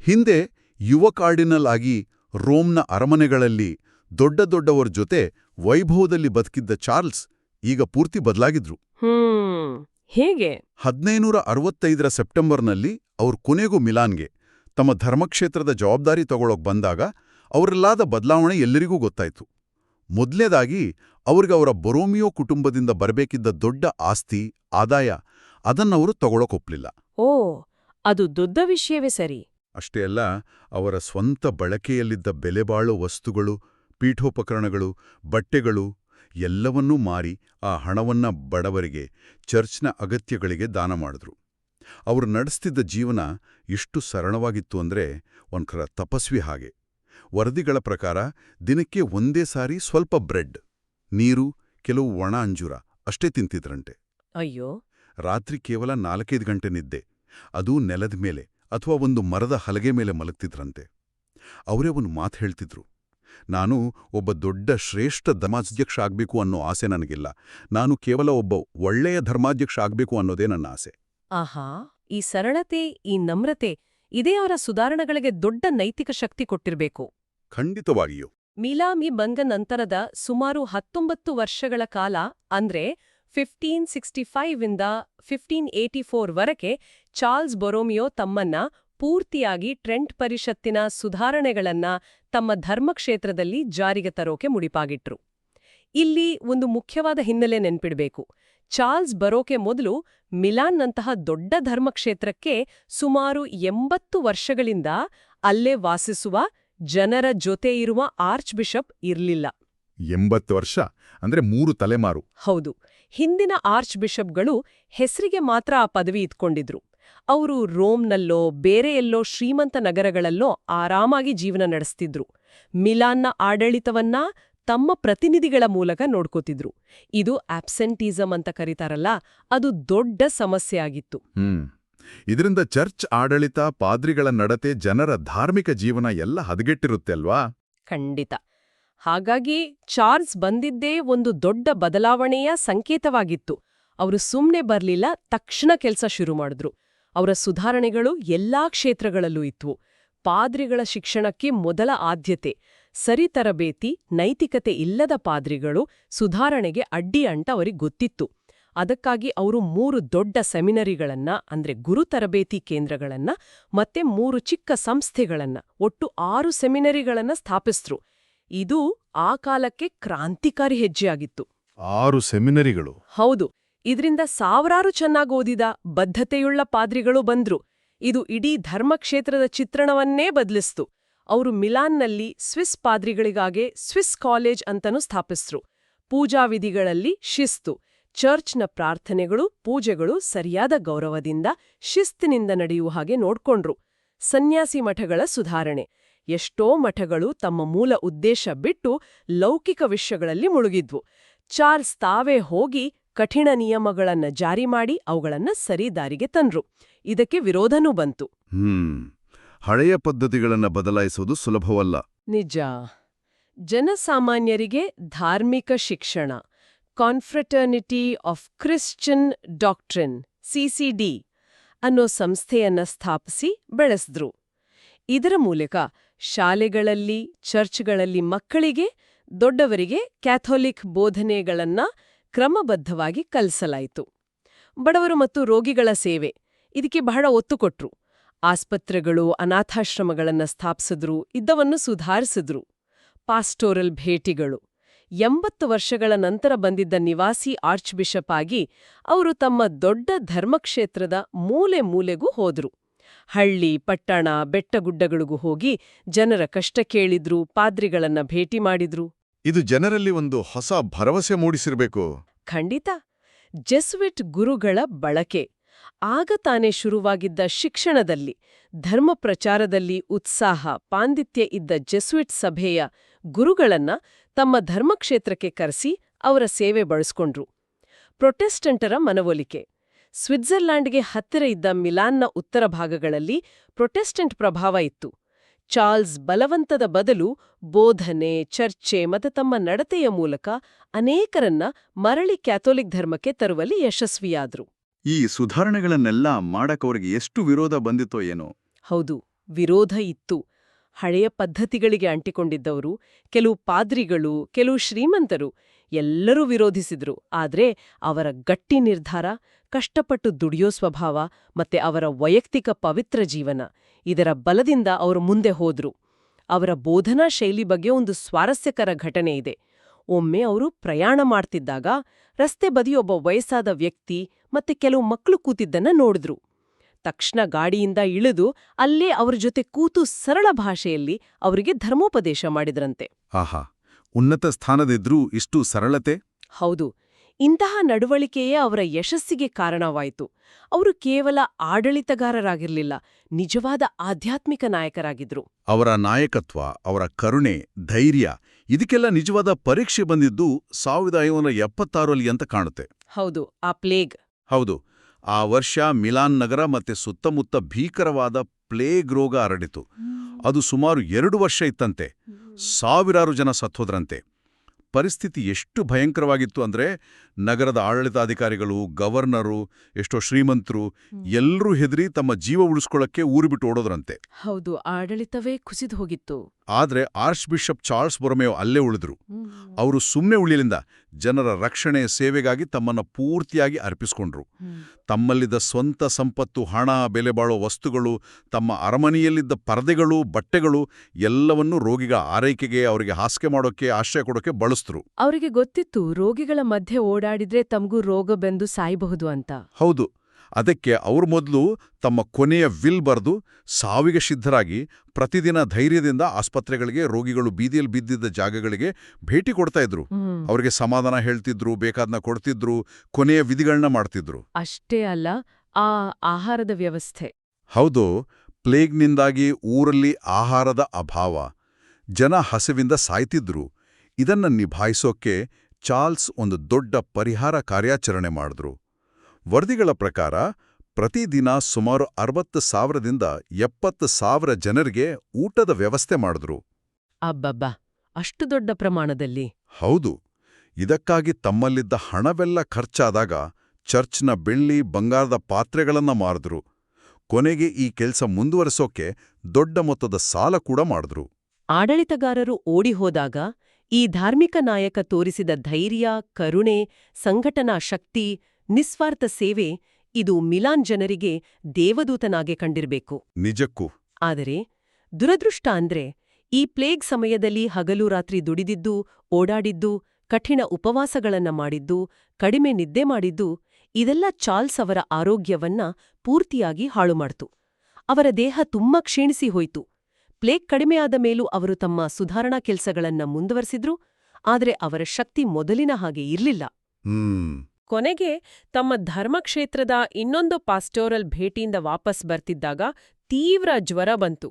ಹಿಂದೆ ಯುವ ಕಾರ್ಡಿನಲ್ ಆಗಿ ರೋಮ್ನ ಅರಮನೆಗಳಲ್ಲಿ ದೊಡ್ಡ ದೊಡ್ಡವರ ಜೊತೆ ವೈಭವದಲ್ಲಿ ಬದುಕಿದ್ದ ಚಾರ್ಲ್ಸ್ ಈಗ ಪೂರ್ತಿ ಬದಲಾಗಿದ್ರು. ಹೇಗೆ? ಹದಿನೈನೂರ ಅರವತ್ತೈದರ ಸೆಪ್ಟೆಂಬರ್ನಲ್ಲಿ ಅವ್ರು ಕೊನೆಗೂ ಮಿಲಾನ್ಗೆ ತಮ್ಮ ಧರ್ಮಕ್ಷೇತ್ರದ ಜವಾಬ್ದಾರಿ ತಗೊಳ್ಳೋಕೆ ಬಂದಾಗ ಅವರಲ್ಲಾದ ಬದಲಾವಣೆ ಎಲ್ಲರಿಗೂ ಗೊತ್ತಾಯ್ತು. ಮೊದಲೇದಾಗಿ ಅವ್ರಿಗೆ ಅವರ ಬೊರೋಮಿಯೋ ಕುಟುಂಬದಿಂದ ಬರಬೇಕಿದ್ದ ದೊಡ್ಡ ಆಸ್ತಿ ಆದಾಯ ಅದನ್ನವರು ತಗೊಳಕೊಪ್ಲಿಲ್ಲ ಓ ಅದು ದೊಡ್ಡ ವಿಷಯವೇ ಸರಿ. ಅಷ್ಟೇ ಅಲ್ಲ ಅವರ ಸ್ವಂತ ಬಳಕೆಯಲ್ಲಿದ್ದ ಬೆಲೆಬಾಳೋ ವಸ್ತುಗಳು ಪೀಠೋಪಕರಣಗಳು ಬಟ್ಟೆಗಳು ಎಲ್ಲವನ್ನೂ ಮಾರಿ ಆ ಹಣವನ್ನ ಬಡವರಿಗೆ ಚರ್ಚ್ನ ಅಗತ್ಯಗಳಿಗೆ ದಾನ ಮಾಡಿದ್ರು. ಅವರು ನಡೆಸ್ತಿದ್ದ ಜೀವನ ಎಷ್ಟು ಸರಳವಾಗಿತ್ತು ಅಂದ್ರೆ ಒಂಥರ ತಪಸ್ವಿ ಹಾಗೆ. ವರದಿಗಳ ಪ್ರಕಾರ ದಿನಕ್ಕೆ ಒಂದೇ ಸಾರಿ ಸ್ವಲ್ಪ ಬ್ರೆಡ್ ನೀರು ಕೆಲವು ಒಣ ಅಂಜೂರ ಅಷ್ಟೇ ತಿಂತಿದ್ರಂತೆ. ಅಯ್ಯೋ. ರಾತ್ರಿ ಕೇವಲ ನಾಲ್ಕೈದು ಗಂಟೆ ನಿದ್ದೆ ಅದೂ ನೆಲದ ಮೇಲೆ ಅಥವಾ ಒಂದು ಮರದ ಹಲಗೆ ಮೇಲೆ ಮಲಗ್ತಿದ್ರಂತೆ. ಅವರೇ ಒಂದು ಮಾತು ಹೇಳ್ತಿದ್ರು ನಾನು ಒಬ್ಬ ದೊಡ್ಡ ಶ್ರೇಷ್ಠ ಧರ್ಮಾಧ್ಯಕ್ಷ ಆಗ್ಬೇಕು ಅನ್ನೋ ಆಸೆ ನನಗಿಲ್ಲ ನಾನು ಕೇವಲ ಒಬ್ಬ ಒಳ್ಳೆಯ ಧರ್ಮಾಧ್ಯಕ್ಷ ಆಗ್ಬೇಕು ಅನ್ನೋದೇ ನನ್ನ ಆಸೆ. ಆಹಾ ಈ ಸರಳತೆ ಈ ನಮ್ರತೆ ಇದೇ ಅವರ ಸುಧಾರಣೆಗಳಿಗೆ ದೊಡ್ಡ ನೈತಿಕ ಶಕ್ತಿ ಕೊಟ್ಟಿರಬೇಕು. ಖಂಡಿತವಾಗಿಯೂ. ಮಿಲಾಮಿ ಬಂಗ ನಂತರದ ಸುಮಾರು ಹತ್ತೊಂಬತ್ತು ವರ್ಷಗಳ ಕಾಲ ಅಂದ್ರೆ ಫಿಫ್ಟೀನ್ ಸಿಕ್ಸ್ಟಿ ಫೈವ್ ಇಂದ ಫಿಫ್ಟೀನ್ ಏಯ್ಟಿ ಫೋರ್ ವರೆಗೆ ಚಾರ್ಲ್ಸ್ ಬೊರೋಮಿಯೋ ತಮ್ಮನ್ನ ಪೂರ್ತಿಯಾಗಿ ಟ್ರೆಂಟ್ ಪರಿಷತ್ತಿನ ಸುಧಾರಣೆಗಳನ್ನ ತಮ್ಮ ಧರ್ಮಕ್ಷೇತ್ರದಲ್ಲಿ ಜಾರಿಗೆ ತರೋಕೆ ಮುಡಿಪಾಗಿಟ್ರು. ಇಲ್ಲಿ ಒಂದು ಮುಖ್ಯವಾದ ಹಿನ್ನೆಲೆ ನೆನ್ಪಿಡ್ಬೇಕು. ಚಾರ್ಲ್ಸ್ ಬರೋಕೆ ಮೊದಲು ಮಿಲಾನ್ನಂತಹ ದೊಡ್ಡ ಧರ್ಮಕ್ಷೇತ್ರಕ್ಕೆ ಸುಮಾರು ಎಂಬತ್ತು ವರ್ಷಗಳಿಂದ ಅಲ್ಲೇ ವಾಸಿಸುವ ಜನರ ಜೊತೆ ಇರುವ ಆರ್ಚ್ ಬಿಷಪ್ ಇರಲಿಲ್ಲ. ಎಂಬತ್ತು ವರ್ಷ? ಅಂದ್ರೆ ಮೂರು ತಲೆಮಾರು. ಹೌದು. ಹಿಂದಿನ ಆರ್ಚ್ ಬಿಷಪ್ಗಳು ಹೆಸರಿಗೆ ಮಾತ್ರ ಆ ಪದವಿ ಇದ್ಕೊಂಡಿದ್ರು ಅವರು ರೋಮ್ನಲ್ಲೋ ಬೇರೆ ಎಲ್ಲೋ ಶ್ರೀಮಂತ ನಗರಗಳಲ್ಲೋ ಆರಾಮಾಗಿ ಜೀವನ ನಡೆಸ್ತಿದ್ರು. ಮಿಲಾನ್ನ ಆಡಳಿತವನ್ನ ತಮ್ಮ ಪ್ರತಿನಿಧಿಗಳ ಮೂಲಕ ನೋಡ್ಕೋತಿದ್ರು. ಇದು ಆಬ್ಸೆಂಟೀಸಮ್ ಅಂತ ಕರೀತಾರಲ್ಲ ಅದು ದೊಡ್ಡ ಸಮಸ್ಯೆ ಆಗಿತ್ತು. ಇದರಿಂದ ಚರ್ಚ್ ಆಡಳಿತ ಪಾದ್ರಿಗಳ ನಡತೆ ಜನರ ಧಾರ್ಮಿಕ ಜೀವನ ಎಲ್ಲ ಹದಗೆಟ್ಟಿರುತ್ತೆ ಅಲ್ವಾ? ಖಂಡಿತ. ಹಾಗಾಗಿ ಚಾರ್ಲ್ಸ್ ಬಂದಿದ್ದೇ ಒಂದು ದೊಡ್ಡ ಬದಲಾವಣೆಯ ಸಂಕೇತವಾಗಿತ್ತು. ಅವರು ಸುಮ್ಮನೆ ಬರಲಿಲ್ಲ ತಕ್ಷಣ ಕೆಲಸ ಶುರು ಮಾಡಿದ್ರು. ಅವರ ಸುಧಾರಣೆಗಳು ಎಲ್ಲಾ ಕ್ಷೇತ್ರಗಳಲ್ಲೂ ಇತ್ತು ಪಾದ್ರಿಗಳ ಶಿಕ್ಷಣಕ್ಕೆ ಮೊದಲ ಆದ್ಯತೆ. ಸರಿ ತರಬೇತಿ ನೈತಿಕತೆ ಇಲ್ಲದ ಪಾದ್ರಿಗಳು ಸುಧಾರಣೆಗೆ ಅಡ್ಡಿ ಅಂಟ ಅವರಿಗೆ ಗೊತ್ತಿತ್ತು. ಅದಕ್ಕಾಗಿ ಅವರು ಮೂರು ದೊಡ್ಡ ಸೆಮಿನರಿಗಳನ್ನ ಅಂದ್ರೆ ಗುರು ತರಬೇತಿ ಕೇಂದ್ರಗಳನ್ನ ಮತ್ತೆ ಮೂರು ಚಿಕ್ಕ ಸಂಸ್ಥೆಗಳನ್ನ ಒಟ್ಟು ಆರು ಸೆಮಿನರಿಗಳನ್ನ ಸ್ಥಾಪಿಸಿದ್ರು ಇದು ಆ ಕಾಲಕ್ಕೆ ಕ್ರಾಂತಿಕಾರಿ ಹೆಜ್ಜೆಯಾಗಿತ್ತು. ಆರು ಸೆಮಿನರಿಗಳು. ಹೌದು ಇದರಿಂದ ಸಾವಿರಾರು ಚೆನ್ನಾಗಿ ಓದಿದ ಬದ್ಧತೆಯುಳ್ಳ ಪಾದ್ರಿಗಳು ಬಂದ್ರು. ಇದು ಇಡೀ ಧರ್ಮಕ್ಷೇತ್ರದ ಚಿತ್ರಣವನ್ನೇ ಬದಲಿಸ್ತು. ಅವರು ಮಿಲಾನ್ನಲ್ಲಿ ಸ್ವಿಸ್ ಪಾದ್ರಿಗಳಿಗಾಗೆ ಸ್ವಿಸ್ ಕಾಲೇಜ್ ಅಂತನೂ ಸ್ಥಾಪಿಸ್ರು. ಪೂಜಾ ವಿಧಿಗಳಲ್ಲಿ ಶಿಸ್ತು. ಚರ್ಚ್ನ ಪ್ರಾರ್ಥನೆಗಳು, ಪೂಜೆಗಳು ಸರಿಯಾದ ಗೌರವದಿಂದ ಶಿಸ್ತಿನಿಂದ ನಡೆಯುವ ಹಾಗೆ ನೋಡ್ಕೊಂಡ್ರು. ಸನ್ಯಾಸಿ ಮಠಗಳ ಸುಧಾರಣೆ. ಎಷ್ಟೋ ಮಠಗಳು ತಮ್ಮ ಮೂಲ ಉದ್ದೇಶ ಬಿಟ್ಟು ಲೌಕಿಕ ವಿಷಯಗಳಲ್ಲಿ ಮುಳುಗಿದ್ವು. ಚಾರ್ಲ್ಸ್ ತಾವೇ ಹೋಗಿ ಕಠಿಣ ನಿಯಮಗಳನ್ನ ಜಾರಿ ಮಾಡಿ ಅವುಗಳನ್ನ ಸರಿದಾರಿಗೆ ತಂದ್ರು. ಇದಕ್ಕೆ ವಿರೋಧನೂ ಬಂತು. ಹಳೆಯ ಪದ್ಧತಿಗಳನ್ನು ಬದಲಾಯಿಸೋದು ಸುಲಭವಲ್ಲ. ನಿಜ. ಜನಸಾಮಾನ್ಯರಿಗೆ ಧಾರ್ಮಿಕ ಶಿಕ್ಷಣ, confraternity of Christian doctrine CCD ಅನ್ನೋ ಸಂಸ್ಥೆಯನ್ನ ಸ್ಥಾಪಿಸಿ ಬೆಳೆಸಿದ್ರು. ಇದರ ಮೂಲಕ ಶಾಲೆಗಳಲ್ಲಿ, ಚರ್ಚ್ಗಳಲ್ಲಿ ಮಕ್ಕಳಿಗೆ, ದೊಡ್ಡವರಿಗೆ ಕ್ಯಾಥೋಲಿಕ್ ಬೋಧನೆಗಳನ್ನ ಕ್ರಮಬದ್ಧವಾಗಿ ಕಲಿಸಲಾಯಿತು. ಬಡವರು ಮತ್ತು ರೋಗಿಗಳ ಸೇವೆ, ಇದಕ್ಕೆ ಬಹಳ ಒತ್ತು ಕೊಟ್ರು. ಆಸ್ಪತ್ರೆಗಳು ಅನಾಥಾಶ್ರಮಗಳನ್ನು ಸ್ಥಾಪಿಸಿದ್ರು ಇದ್ದವನ್ನು ಸುಧಾರಿಸಿದ್ರು. ಪಾಸ್ಟೋರಲ್ ಭೇಟಿಗಳು. ಎಂಬತ್ತು ವರ್ಷಗಳ ನಂತರ ಬಂದಿದ್ದ ನಿವಾಸಿ ಆರ್ಚ್ ಬಿಷಪ್ ಆಗಿ ಅವರು ತಮ್ಮ ದೊಡ್ಡ ಧರ್ಮಕ್ಷೇತ್ರದ ಮೂಲೆ ಮೂಲೆಗೂ ಹೋದ್ರು. ಹಳ್ಳಿ ಪಟ್ಟಣ ಬೆಟ್ಟಗುಡ್ಡಗಳಿಗೂ ಹೋಗಿ ಜನರ ಕಷ್ಟ ಕೇಳಿದ್ರು ಪಾದ್ರಿಗಳನ್ನ ಭೇಟಿ ಮಾಡಿದ್ರು. ಇದು ಜನರಲ್ಲಿ ಒಂದು ಹೊಸ ಭರವಸೆ ಮೂಡಿಸಿರಬೇಕು. ಖಂಡಿತ. ಜೆಸ್ವಿಟ್ ಗುರುಗಳ ಬಳಕೆ. ಆಗ ತಾನೇ ಶುರುವಾಗಿದ್ದ ಶಿಕ್ಷಣದಲ್ಲಿ, ಧರ್ಮ ಪ್ರಚಾರದಲ್ಲಿ ಉತ್ಸಾಹ, ಪಾಂಡಿತ್ಯ ಇದ್ದ ಜೆಸ್ವಿಟ್ ಸಭೆಯ ಗುರುಗಳನ್ನ ತಮ್ಮ ಧರ್ಮಕ್ಷೇತ್ರಕ್ಕೆ ಕರೆಸಿ ಅವರ ಸೇವೆ ಬಳಸ್ಕೊಂಡ್ರು. ಪ್ರೊಟೆಸ್ಟೆಂಟರ ಮನವೊಲಿಕೆ. ಸ್ವಿಟ್ಜರ್ಲ್ಯಾಂಡ್ಗೆ ಹತ್ತಿರ ಇದ್ದ ಮಿಲಾನ್ನ ಉತ್ತರ ಭಾಗಗಳಲ್ಲಿ ಪ್ರೊಟೆಸ್ಟೆಂಟ್ ಪ್ರಭಾವ ಇತ್ತು. ಚಾರ್ಲ್ಸ್ ಬಲವಂತದ ಬದಲು ಬೋಧನೆ, ಚರ್ಚೆ ಮತ್ತು ತಮ್ಮ ನಡತೆಯ ಮೂಲಕ ಅನೇಕರನ್ನ ಮರಳಿ ಕ್ಯಾಥೋಲಿಕ್ ಧರ್ಮಕ್ಕೆ ತರುವಲ್ಲಿ ಯಶಸ್ವಿಯಾದ್ರು. ಈ ಸುಧಾರಣೆಗಳನ್ನೆಲ್ಲ ಮಾಡಕವರಿಗೆ ಎಷ್ಟು ವಿರೋಧ ಬಂದಿತ್ತೋ ಏನೋ. ಹೌದು, ವಿರೋಧ ಇತ್ತು. ಹಳೆಯ ಪದ್ಧತಿಗಳಿಗೆ ಅಂಟಿಕೊಂಡಿದ್ದವರು, ಕೆಲವು ಪಾದ್ರಿಗಳು, ಕೆಲವು ಶ್ರೀಮಂತರು ಎಲ್ಲರೂ ವಿರೋಧಿಸಿದ್ರು. ಆದ್ರೆ ಅವರ ಗಟ್ಟಿ ನಿರ್ಧಾರ, ಕಷ್ಟಪಟ್ಟು ದುಡಿಯೋ ಸ್ವಭಾವ ಮತ್ತೆ ಅವರ ವೈಯಕ್ತಿಕ ಪವಿತ್ರ ಜೀವನ, ಇದರ ಬಲದಿಂದ ಅವರು ಮುಂದೆ ಹೋದ್ರು. ಅವರ ಬೋಧನಾ ಶೈಲಿ ಬಗ್ಗೆ ಒಂದು ಸ್ವಾರಸ್ಯಕರ ಘಟನೆ ಇದೆ. ಒಮ್ಮೆ ಅವರು ಪ್ರಯಾಣ ಮಾಡ್ತಿದ್ದಾಗ ರಸ್ತೆ ಬದಿಯೊಬ್ಬ ಒಬ್ಬ ವಯಸ್ಸಾದ ವ್ಯಕ್ತಿ ಮತ್ತೆ ಕೆಲವು ಮಕ್ಕಳು ಕೂತಿದ್ದನ್ನ ನೋಡಿದ್ರು. ತಕ್ಷಣ ಗಾಡಿಯಿಂದ ಇಳಿದು ಅಲ್ಲೇ ಅವರ ಜೊತೆ ಕೂತು ಸರಳ ಭಾಷೆಯಲ್ಲಿ ಅವರಿಗೆ ಧರ್ಮೋಪದೇಶ ಮಾಡಿದ್ರಂತೆ. ಆಹಾ ಉನ್ನತ ಸ್ಥಾನದಿದ್ರೂ ಇಷ್ಟು ಸರಳತೆ? ಹೌದು ಇಂತಹ ನಡವಳಿಕೆಯೇ ಅವರ ಯಶಸ್ಸಿಗೆ ಕಾರಣವಾಯಿತು. ಅವರು ಕೇವಲ ಆಡಳಿತಗಾರರಾಗಿರ್ಲಿಲ್ಲ ನಿಜವಾದ ಆಧ್ಯಾತ್ಮಿಕ ನಾಯಕರಾಗಿದ್ರು. ಅವರ ನಾಯಕತ್ವ ಅವರ ಕರುಣೆ ಧೈರ್ಯ ಇದಕ್ಕೆಲ್ಲ ನಿಜವಾದ ಪರೀಕ್ಷೆ ಬಂದಿದ್ದು ಸಾವಿರದ ಐನೂರ ಎಪ್ಪತ್ತಾರಲ್ಲಿ ಅಂತ ಕಾಣುತ್ತೆ. ಹೌದು ಆ ಪ್ಲೇಗ್. ಹೌದು ಆ ವರ್ಷ ಮಿಲಾನ್ ನಗರ ಮತ್ತೆ ಸುತ್ತಮುತ್ತ ಭೀಕರವಾದ ಪ್ಲೇಗ್ ರೋಗ ಹರಡಿತು. ಅದು ಸುಮಾರು ಎರಡು ವರ್ಷ ಇತ್ತಂತೆ. ಸಾವಿರಾರು ಜನ ಸತ್ತೋದ್ರಂತೆ. ಪರಿಸ್ಥಿತಿ ಎಷ್ಟು ಭಯಂಕರವಾಗಿತ್ತು ಅಂದ್ರೆ ನಗರದ ಆಡಳಿತಾಧಿಕಾರಿಗಳು ಗವರ್ನರು ಎಷ್ಟೋ ಶ್ರೀಮಂತರು ಎಲ್ಲರೂ ಹೆದರಿ ತಮ್ಮ ಜೀವ ಉಳಿಸ್ಕೊಳ್ಳಕ್ಕೆ ಊರು ಬಿಟ್ಟು ಓಡೋದ್ರಂತೆ. ಹೌದು ಆಡಳಿತವೇ ಕುಸಿದು ಹೋಗಿತ್ತು. ಆದರೆ ಆರ್ಚ್ ಬಿಷಪ್ ಚಾರ್ಲ್ಸ್ ಬೊರಮೆಯೋ ಅಲ್ಲೇ ಉಳಿದ್ರು. ಅವರು ಸುಮ್ಮನೆ ಉಳಿಯಲಿಂದ ಜನರ ರಕ್ಷಣೆ ಸೇವೆಗಾಗಿ ತಮ್ಮನ್ನ ಪೂರ್ತಿಯಾಗಿ ಅರ್ಪಿಸ್ಕೊಂಡ್ರು. ತಮ್ಮಲ್ಲಿದ್ದ ಸ್ವಂತ ಸಂಪತ್ತು ಹಣ ಬೆಲೆ ಬಾಳೋ ವಸ್ತುಗಳು ತಮ್ಮ ಅರಮನೆಯಲ್ಲಿದ್ದ ಪರದೆಗಳು ಬಟ್ಟೆಗಳು ಎಲ್ಲವನ್ನೂ ರೋಗಿಗಳ ಆರೈಕೆಗೆ ಅವರಿಗೆ ಹಾಸಿಗೆ ಮಾಡೋಕೆ ಆಶ್ರಯ ಕೊಡೋಕೆ ಬಳಸಿದ್ರು. ಅವರಿಗೆ ಗೊತ್ತಿತ್ತು ರೋಗಿಗಳ ಮಧ್ಯೆ ಓಡಾಡಿದ್ರೆ ತಮಗೂ ರೋಗ ಬೆಂದು ಸಾಯಬಹುದು ಅಂತ. ಹೌದು. ಅದಕ್ಕೆ ಅವ್ರ ಮೊದಲು ತಮ್ಮ ಕೊನೆಯ ವಿಲ್ ಬರೆದು ಸಾವಿಗೆ ಸಿದ್ಧರಾಗಿ ಪ್ರತಿದಿನ ಧೈರ್ಯದಿಂದ ಆಸ್ಪತ್ರೆಗಳಿಗೆ ರೋಗಿಗಳು ಬೀದಿಯಲ್ಲಿ ಬಿದ್ದಿದ್ದ ಜಾಗಗಳಿಗೆ ಭೇಟಿ ಕೊಡ್ತಾ ಇದ್ರು. ಅವರಿಗೆ ಸಮಾಧಾನ ಹೇಳ್ತಿದ್ರು ಬೇಕಾದ್ನ ಕೊಡ್ತಿದ್ರು ಕೊನೆಯ ವಿಧಿಗಳನ್ನ ಮಾಡ್ತಿದ್ರು. ಅಷ್ಟೇ ಅಲ್ಲ ಆ ಆಹಾರದ ವ್ಯವಸ್ಥೆ. ಹೌದು ಪ್ಲೇಗ್ನಿಂದಾಗಿ ಊರಲ್ಲಿ ಆಹಾರದ ಅಭಾವ. ಜನ ಹಸಿವಿಂದ ಸಾಯ್ತಿದ್ರು. ಇದನ್ನ ನಿಭಾಯಿಸೋಕೆ ಚಾರ್ಲ್ಸ್ ಒಂದು ದೊಡ್ಡ ಪರಿಹಾರ ಕಾರ್ಯಾಚರಣೆ ಮಾಡಿದ್ರು. ವರದಿಗಳ ಪ್ರಕಾರ ಪ್ರತಿದಿನ ಸುಮಾರು ಅರವತ್ತು ಸಾವಿರದಿಂದ ಎಪ್ಪತ್ತು ಸಾವಿರ ಜನರಿಗೆ ಊಟದ ವ್ಯವಸ್ಥೆ ಮಾಡಿದ್ರು. ಅಬ್ಬಬ್ಬಾ! ಅಷ್ಟು ದೊಡ್ಡ ಪ್ರಮಾಣದಲ್ಲಿ. ಹೌದು. ಇದಕ್ಕಾಗಿ ತಮ್ಮಲ್ಲಿದ್ದ ಹಣವೆಲ್ಲ ಖರ್ಚಾದಾಗ ಚರ್ಚ್ನ ಬೆಳ್ಳಿ ಬಂಗಾರದ ಪಾತ್ರೆಗಳನ್ನ ಮಾರಿದ್ರು. ಕೊನೆಗೆ ಈ ಕೆಲಸ ಮುಂದುವರೆಸೋಕೆ ದೊಡ್ಡ ಮೊತ್ತದ ಸಾಲ ಕೂಡ ಮಾಡಿದ್ರು. ಆಡಳಿತಗಾರರು ಓಡಿಹೋದಾಗ ಈ ಧಾರ್ಮಿಕ ನಾಯಕ ತೋರಿಸಿದ ಧೈರ್ಯ ಕರುಣೆ ಸಂಘಟನಾ ಶಕ್ತಿ ನಿಸ್ವಾರ್ಥ ಸೇವೆ ಇದು ಮಿಲಾನ್ ಜನರಿಗೆ ದೇವದೂತನಾಗೆ ಕಂಡಿರಬೇಕು. ನಿಜಕ್ಕೂ. ಆದರೆ ದುರದೃಷ್ಟ ಅಂದ್ರೆ ಈ ಪ್ಲೇಗ್ ಸಮಯದಲ್ಲಿ ಹಗಲು ರಾತ್ರಿ ದುಡಿದಿದ್ದು ಓಡಾಡಿದ್ದು ಕಠಿಣ ಉಪವಾಸಗಳನ್ನ ಮಾಡಿದ್ದು ಕಡಿಮೆ ನಿದ್ದೆ ಮಾಡಿದ್ದು ಇದೆಲ್ಲ ಚಾರ್ಲ್ಸ್ ಅವರ ಆರೋಗ್ಯವನ್ನ ಪೂರ್ತಿಯಾಗಿ ಹಾಳುಮಾಡ್ತು. ಅವರ ದೇಹ ತುಂಬಾ ಕ್ಷೀಣಿಸಿ ಹೋಯಿತು. ಪ್ಲೇಗ್ ಕಡಿಮೆಯಾದ ಮೇಲೂ ಅವರು ತಮ್ಮ ಸುಧಾರಣಾ ಕೆಲ್ಸಗಳನ್ನ ಮುಂದುವರೆಸಿದ್ರು ಆದರೆ ಅವರ ಶಕ್ತಿ ಮೊದಲಿನ ಹಾಗೆ ಇರ್ಲಿಲ್ಲ. ಕೊನೆಗೆ ತಮ್ಮ ಧರ್ಮಕ್ಷೇತ್ರದ ಇನ್ನೊಂದು ಪಾಸ್ಟೋರಲ್ ಭೇಟಿಯಿಂದ ವಾಪಸ್ ಬರ್ತಿದ್ದಾಗ ತೀವ್ರ ಜ್ವರ ಬಂತು.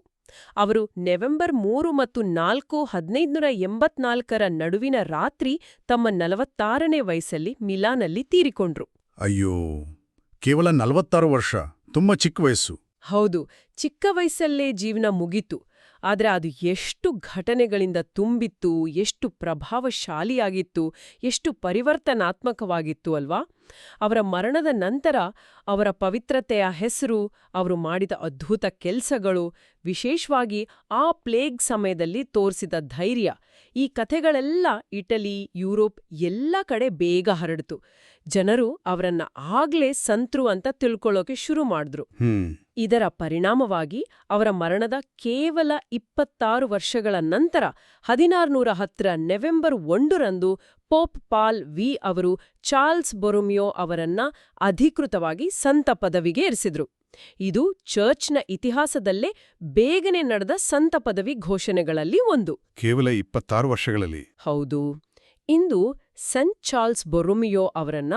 ಅವರು ನವೆಂಬರ್ ಮೂರು ಮತ್ತು ನಾಲ್ಕು ಹದಿನೈದುನೂರ ಎಂಬತ್ನಾಲ್ಕರ ನಡುವಿನ ರಾತ್ರಿ ತಮ್ಮ ನಲವತ್ತಾರನೇ ವಯಸ್ಸಲ್ಲಿ ಮಿಲಾನಲ್ಲಿ ತೀರಿಕೊಂಡ್ರು. ಅಯ್ಯೋ ಕೇವಲ ನಲವತ್ತಾರು ವರ್ಷ ತುಂಬ ಚಿಕ್ಕ ವಯಸ್ಸು. ಹೌದು ಚಿಕ್ಕ ವಯಸ್ಸಲ್ಲೇ ಜೀವನ ಮುಗೀತು. ಆದ್ರೆ ಅದು ಎಷ್ಟು ಘಟನೆಗಳಿಂದ ತುಂಬಿತ್ತು, ಎಷ್ಟು ಪ್ರಭಾವಶಾಲಿಯಾಗಿತ್ತು, ಎಷ್ಟು ಪರಿವರ್ತನಾತ್ಮಕವಾಗಿತ್ತು ಅಲ್ವಾ? ಅವರ ಮರಣದ ನಂತರ ಅವರ ಪವಿತ್ರತೆಯ ಹೆಸರು, ಅವರು ಮಾಡಿದ ಅದ್ಭುತ ಕೆಲ್ಸಗಳು ವಿಶೇಷವಾಗಿ ಆ ಪ್ಲೇಗ್ ಸಮಯದಲ್ಲಿ ತೋರಿಸಿದ ಧೈರ್ಯ. ಈ ಕಥೆಗಳೆಲ್ಲ ಇಟಲಿ ಯುರೋಪ್ ಎಲ್ಲ ಕಡೆ ಬೇಗ ಹರಡಿತು. ಜನರು ಅವರನ್ನ ಆಗ್ಲೇ ಸಂತ್ರು ಅಂತ ತಿಳ್ಕೊಳ್ಳೋಕೆ ಶುರು ಮಾಡಿದ್ರು. ಇದರ ಪರಿಣಾಮವಾಗಿ ಅವರ ಮರಣದ ಕೇವಲ ಇಪ್ಪತ್ತಾರು ವರ್ಷಗಳ ನಂತರ ಹದಿನಾರುನೂರ ಹತ್ತರ ನವೆಂಬರ್ ಒಂದರಂದು ಪೋಪ್ ಪಾಲ್ ವಿ ಅವರು ಚಾರ್ಲ್ಸ್ ಬೊರೊಮಿಯೋ ಅವರನ್ನ ಅಧಿಕೃತವಾಗಿ ಸಂತ ಪದವಿಗೆ ಏರಿಸಿದ್ರು. ಇದು ಚರ್ಚ್ನ ಇತಿಹಾಸದಲ್ಲೇ ಬೇಗನೆ ನಡೆದ ಸಂತ ಪದವಿ ಘೋಷಣೆಗಳಲ್ಲಿ ಒಂದು. ಕೇವಲ ಇಪ್ಪತ್ತಾರು ವರ್ಷಗಳಲ್ಲಿ. ಹೌದು. ಇಂದು ಸೆಂಟ್ ಚಾರ್ಲ್ಸ್ ಬೊರೊಮಿಯೋ ಅವರನ್ನ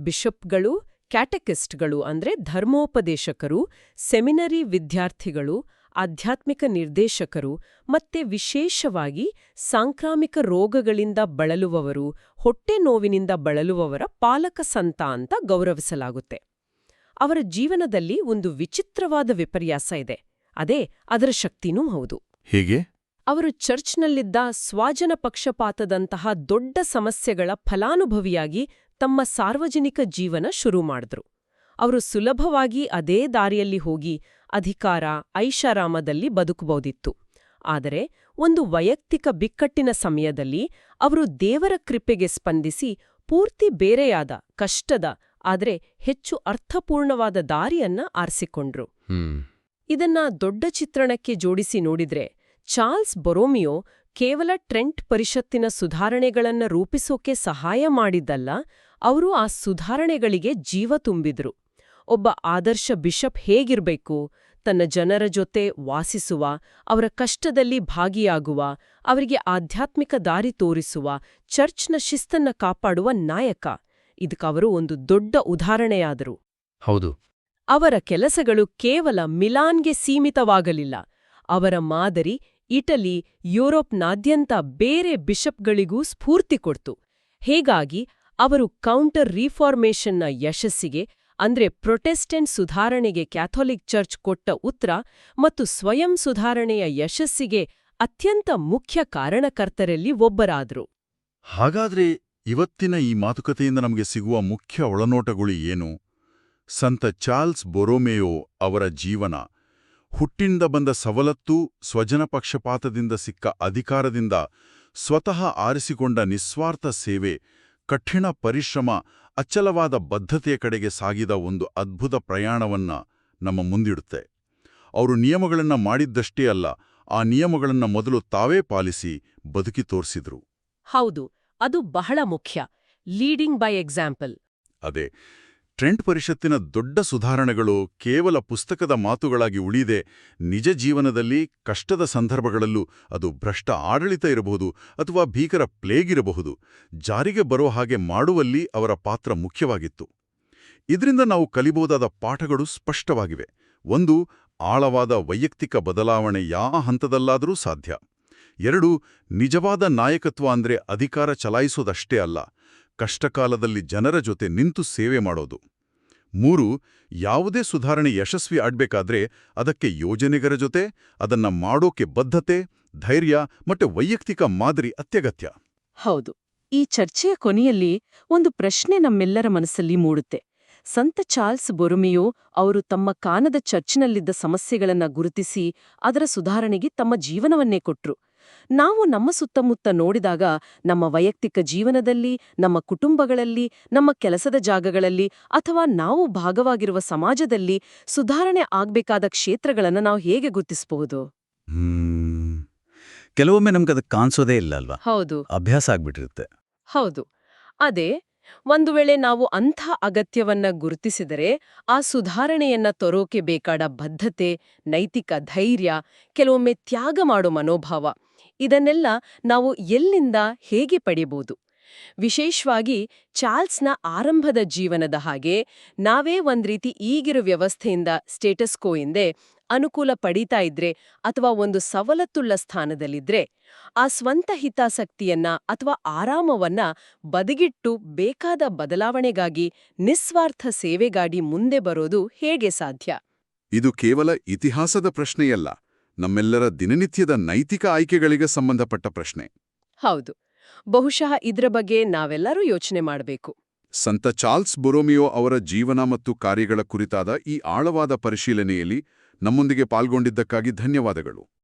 ಬಿಷಪ್ಗಳು ಕ್ಯಾಟಕಿಸ್ಟ್ಗಳು ಅಂದ್ರೆ ಧರ್ಮೋಪದೇಶಕರು ಸೆಮಿನರಿ ವಿದ್ಯಾರ್ಥಿಗಳು ಆಧ್ಯಾತ್ಮಿಕ ನಿರ್ದೇಶಕರು ಮತ್ತೆ ವಿಶೇಷವಾಗಿ ಸಾಂಕ್ರಾಮಿಕ ರೋಗಗಳಿಂದ ಬಳಲುವವರು ಹೊಟ್ಟೆ ನೋವಿನಿಂದ ಬಳಲುವವರ ಪಾಲಕ ಸಂತ ಅಂತ ಗೌರವಿಸಲಾಗುತ್ತೆ. ಅವರ ಜೀವನದಲ್ಲಿ ಒಂದು ವಿಚಿತ್ರವಾದ ವಿಪರ್ಯಾಸ ಇದೆ. ಅದೇ ಅದರ ಶಕ್ತಿನೂ ಹೌದು. ಹೀಗೆ? ಅವರು ಚರ್ಚ್ನಲ್ಲಿದ್ದ ಸ್ವಾಜನ ಪಕ್ಷಪಾತದಂತಹ ದೊಡ್ಡ ಸಮಸ್ಯೆಗಳ ಫಲಾನುಭವಿಯಾಗಿ ತಮ್ಮ ಸಾರ್ವಜನಿಕ ಜೀವನ ಶುರು ಮಾಡಿದ್ರು. ಅವರು ಸುಲಭವಾಗಿ ಅದೇ ದಾರಿಯಲ್ಲಿ ಹೋಗಿ ಅಧಿಕಾರ ಐಷಾರಾಮದಲ್ಲಿ ಬದುಕಬಹುದಿತ್ತು. ಆದರೆ ಒಂದು ವೈಯಕ್ತಿಕ ಬಿಕ್ಕಟ್ಟಿನ ಸಮಯದಲ್ಲಿ ಅವರು ದೇವರ ಕೃಪೆಗೆ ಸ್ಪಂದಿಸಿ ಪೂರ್ತಿ ಬೇರೆಯಾದ ಕಷ್ಟದ ಆದರೆ ಹೆಚ್ಚು ಅರ್ಥಪೂರ್ಣವಾದ ದಾರಿಯನ್ನ ಆರಿಸಿಕೊಂಡ್ರು. ಇದನ್ನ ದೊಡ್ಡ ಚಿತ್ರಣಕ್ಕೆ ಜೋಡಿಸಿ ನೋಡಿದ್ರೆ ಚಾರ್ಲ್ಸ್ ಬೊರೋಮಿಯೋ ಕೇವಲ ಟ್ರೆಂಟ್ ಪರಿಷತ್ತಿನ ಸುಧಾರಣೆಗಳನ್ನ ರೂಪಿಸೋಕೆ ಸಹಾಯ ಮಾಡಿದ್ದಲ್ಲ ಅವರು ಆ ಸುಧಾರಣೆಗಳಿಗೆ ಜೀವ ತುಂಬಿದ್ರು. ಒಬ್ಬ ಆದರ್ಶ ಬಿಷಪ್ ಹೇಗಿರ್ಬೇಕು ತನ್ನ ಜನರ ಜೊತೆ ವಾಸಿಸುವ ಅವರ ಕಷ್ಟದಲ್ಲಿ ಭಾಗಿಯಾಗುವ ಅವರಿಗೆ ಆಧ್ಯಾತ್ಮಿಕ ದಾರಿ ತೋರಿಸುವ ಚರ್ಚ್ನ ಶಿಸ್ತನ್ನ ಕಾಪಾಡುವ ನಾಯಕ. ಇದಕ್ಕವರು ಒಂದು ದೊಡ್ಡ ಉದಾಹರಣೆಯಾದರು. ಹೌದು. ಅವರ ಕೆಲಸಗಳು ಕೇವಲ ಮಿಲಾನ್ಗೆ ಸೀಮಿತವಾಗಲಿಲ್ಲ. ಅವರ ಮಾದರಿ ಇಟಲಿ ಯುರೋಪ್ನಾದ್ಯಂತ ಬೇರೆ ಬಿಷಪ್ಗಳಿಗೂ ಸ್ಫೂರ್ತಿ ಕೊಡ್ತು. ಹೇಗಾಗಿ ಅವರು ಕೌಂಟರ್ ರಿಫಾರ್ಮೇಷನ್ನ ಯಶಸ್ಸಿಗೆ ಅಂದ್ರೆ ಪ್ರೊಟೆಸ್ಟೆಂಟ್ ಸುಧಾರಣೆಗೆ ಕ್ಯಾಥೋಲಿಕ್ ಚರ್ಚ್ ಕೊಟ್ಟ ಉತ್ತರ ಮತ್ತು ಸ್ವಯಂ ಸುಧಾರಣೆಯ ಯಶಸ್ಸಿಗೆ ಅತ್ಯಂತ ಮುಖ್ಯ ಕಾರಣಕರ್ತರಲ್ಲಿ ಒಬ್ಬರಾದರು. ಹಾಗಾದ್ರೆ ಇವತ್ತಿನ ಈ ಮಾತುಕತೆಯಿಂದ ನಮಗೆ ಸಿಗುವ ಮುಖ್ಯ ಒಳನೋಟಗಳು ಏನು? ಸಂತ ಚಾರ್ಲ್ಸ್ ಬೊರೋಮೆಯೋ ಅವರ ಜೀವನ. ಹುಟ್ಟಿಂದ ಬಂದ ಸವಲತ್ತು, ಸ್ವಜನ ಪಕ್ಷಪಾತದಿಂದ ಸಿಕ್ಕ ಅಧಿಕಾರದಿಂದ ಸ್ವತಃ ಆರಿಸಿಕೊಂಡ ನಿಸ್ವಾರ್ಥ ಸೇವೆ, ಕಠಿಣ ಪರಿಶ್ರಮ ಅಚ್ಚಲವಾದ ಬದ್ಧತೆಯ ಕಡೆಗೆ ಸಾಗಿದ ಒಂದು ಅದ್ಭುತ ಪ್ರಯಾಣವನ್ನ ನಮ್ಮ ಮುಂದಿಡುತ್ತೆ. ಅವರು ನಿಯಮಗಳನ್ನ ಮಾಡಿದ್ದಷ್ಟೇ ಅಲ್ಲ, ಆ ನಿಯಮಗಳನ್ನ ಮೊದಲು ತಾವೇ ಪಾಲಿಸಿ ಬದುಕಿ ತೋರಿಸಿದ್ರು. ಹೌದು. ಅದು ಬಹಳ ಮುಖ್ಯ. ಲೀಡಿಂಗ್ ಬೈ ಎಕ್ಸಾಂಪಲ್ ಅದೇ. ಟ್ರೆಂಟ್ ಪರಿಷತ್ತಿನ ದೊಡ್ಡ ಸುಧಾರಣೆಗಳು ಕೇವಲ ಪುಸ್ತಕದ ಮಾತುಗಳಾಗಿ ಉಳಿದೆ ನಿಜ ಜೀವನದಲ್ಲಿ ಕಷ್ಟದ ಸಂದರ್ಭಗಳಲ್ಲೂ ಅದು ಭ್ರಷ್ಟ ಆಡಳಿತ ಇರಬಹುದು ಅಥವಾ ಭೀಕರ ಪ್ಲೇಗ್ ಇರಬಹುದು. ಜಾರಿಗೆ ಬರೋ ಹಾಗೆ ಮಾಡುವಲ್ಲಿ ಅವರ ಪಾತ್ರ ಮುಖ್ಯವಾಗಿತ್ತು. ಇದರಿಂದ ನಾವು ಕಲಿಬಹುದಾದ ಪಾಠಗಳು ಸ್ಪಷ್ಟವಾಗಿವೆ. ಒಂದು, ಆಳವಾದ ವೈಯಕ್ತಿಕ ಬದಲಾವಣೆ ಯಾ ಹಂತದಲ್ಲಾದರೂ ಸಾಧ್ಯ. ಎರಡು ನಿಜವಾದ ನಾಯಕತ್ವ ಅಂದ್ರೆ ಅಧಿಕಾರ ಚಲಾಯಿಸೋದಷ್ಟೇ ಅಲ್ಲ, ಕಷ್ಟಕಾಲದಲ್ಲಿ ಜನರ ಜೊತೆ ನಿಂತು ಸೇವೆ ಮಾಡೋದು. ಮೂರು, ಯಾವುದೇ ಸುಧಾರಣೆ ಯಶಸ್ವಿ ಆಡ್ಬೇಕಾದ್ರೆ ಅದಕ್ಕೆ ಯೋಜನೆಗರ ಜೊತೆ, ಅದನ್ನ ಮಾಡೋಕೆ ಬದ್ಧತೆ, ಧೈರ್ಯ ಮತ್ತೆ ವೈಯಕ್ತಿಕ ಮಾದರಿ ಅತ್ಯಗತ್ಯ. ಹೌದು. ಈ ಚರ್ಚೆಯ ಕೊನೆಯಲ್ಲಿ ಒಂದು ಪ್ರಶ್ನೆ ನಮ್ಮೆಲ್ಲರ ಮನಸ್ಸಲ್ಲಿ ಮೂಡುತ್ತೆ. ಸಂತ ಚಾರ್ಲ್ಸ್ ಬೊರುಮಿಯೋ ಅವರು ತಮ್ಮ ಕಾನದ ಚರ್ಚಿನಲ್ಲಿದ್ದ ಸಮಸ್ಯೆಗಳನ್ನ ಗುರುತಿಸಿ ಅದರ ಸುಧಾರಣೆಗೆ ತಮ್ಮ ಜೀವನವನ್ನೇ ಕೊಟ್ರು. ನಾವು ನಮ್ಮ ಸುತ್ತಮುತ್ತ ನೋಡಿದಾಗ ನಮ್ಮ ವೈಯಕ್ತಿಕ ಜೀವನದಲ್ಲಿ ನಮ್ಮ ಕುಟುಂಬಗಳಲ್ಲಿ ನಮ್ಮ ಕೆಲಸದ ಜಾಗಗಳಲ್ಲಿ ಅಥವಾ ನಾವು ಭಾಗವಾಗಿರುವ ಸಮಾಜದಲ್ಲಿ ಸುಧಾರಣೆ ಆಗ್ಬೇಕಾದ ಕ್ಷೇತ್ರಗಳನ್ನು ನಾವು ಹೇಗೆ ಗುರುತಿಸಬಹುದು? ಕೆಲವೊಮ್ಮೆ ನಮ್ಗೆ ಅದಕ್ಕೆ ಕಾಣಿಸೋದೇ ಇಲ್ಲ ಅಲ್ವಾ? ಹೌದು. ಅಭ್ಯಾಸ ಆಗ್ಬಿಟ್ಟಿರುತ್ತೆ. ಹೌದು. ಅದೇ ಒಂದು ವೇಳೆ ನಾವು ಅಂಥ ಅಗತ್ಯವನ್ನ ಗುರುತಿಸಿದರೆ ಆ ಸುಧಾರಣೆಯನ್ನ ತರೋಕೆ ಬೇಕಾದ ಬದ್ಧತೆ ನೈತಿಕ ಧೈರ್ಯ ಕೆಲವೊಮ್ಮೆ ತ್ಯಾಗ ಮಾಡೋ ಮನೋಭಾವ ಇದನ್ನೆಲ್ಲ ನಾವು ಎಲ್ಲಿಂದ ಹೇಗೆ ಪಡೆಯಬಹುದು? ವಿಶೇಷವಾಗಿ ಚಾರ್ಲ್ಸ್ನ ಆರಂಭದ ಜೀವನದ ಹಾಗೆ ನಾವೇ ಒಂದ್ ರೀತಿ ಈಗಿರೋ ವ್ಯವಸ್ಥೆಯಿಂದ ಸ್ಟೇಟಸ್ ಕೋಯಿಂದೆ ಅನುಕೂಲ ಪಡೀತಾ ಇದ್ರೆ ಅಥವಾ ಒಂದು ಸವಲತ್ತುಳ್ಳ ಸ್ಥಾನದಲ್ಲಿದ್ರೆ ಆ ಸ್ವಂತ ಹಿತಾಸಕ್ತಿಯನ್ನ ಅಥವಾ ಆರಾಮವನ್ನ ಬದಿಗಿಟ್ಟು ಬೇಕಾದ ಬದಲಾವಣೆಗಾಗಿ ನಿಸ್ವಾರ್ಥ ಸೇವೆಗಾಡಿ ಮುಂದೆ ಬರೋದು ಹೇಗೆ ಸಾಧ್ಯ? ಇದು ಕೇವಲ ಇತಿಹಾಸದ ಪ್ರಶ್ನೆಯಲ್ಲ. ನಮ್ಮೆಲ್ಲರ ದಿನನಿತ್ಯದ ನೈತಿಕ ಆಯ್ಕೆಗಳಿಗೆ ಸಂಬಂಧಪಟ್ಟ ಪ್ರಶ್ನೆ. ಹೌದು. ಬಹುಶಃ ಇದ್ರ ಬಗ್ಗೆ ನಾವೆಲ್ಲರೂ ಯೋಚನೆ ಮಾಡಬೇಕು. ಸಂತ ಚಾರ್ಲ್ಸ್ ಬೊರೋಮಿಯೋ ಅವರ ಜೀವನ ಮತ್ತು ಕಾರ್ಯಗಳ ಕುರಿತಾದ ಈ ಆಳವಾದ ಪರಿಶೀಲನೆಯಲ್ಲಿ ನಮ್ಮೊಂದಿಗೆ ಪಾಲ್ಗೊಂಡಿದ್ದಕ್ಕಾಗಿ ಧನ್ಯವಾದಗಳು.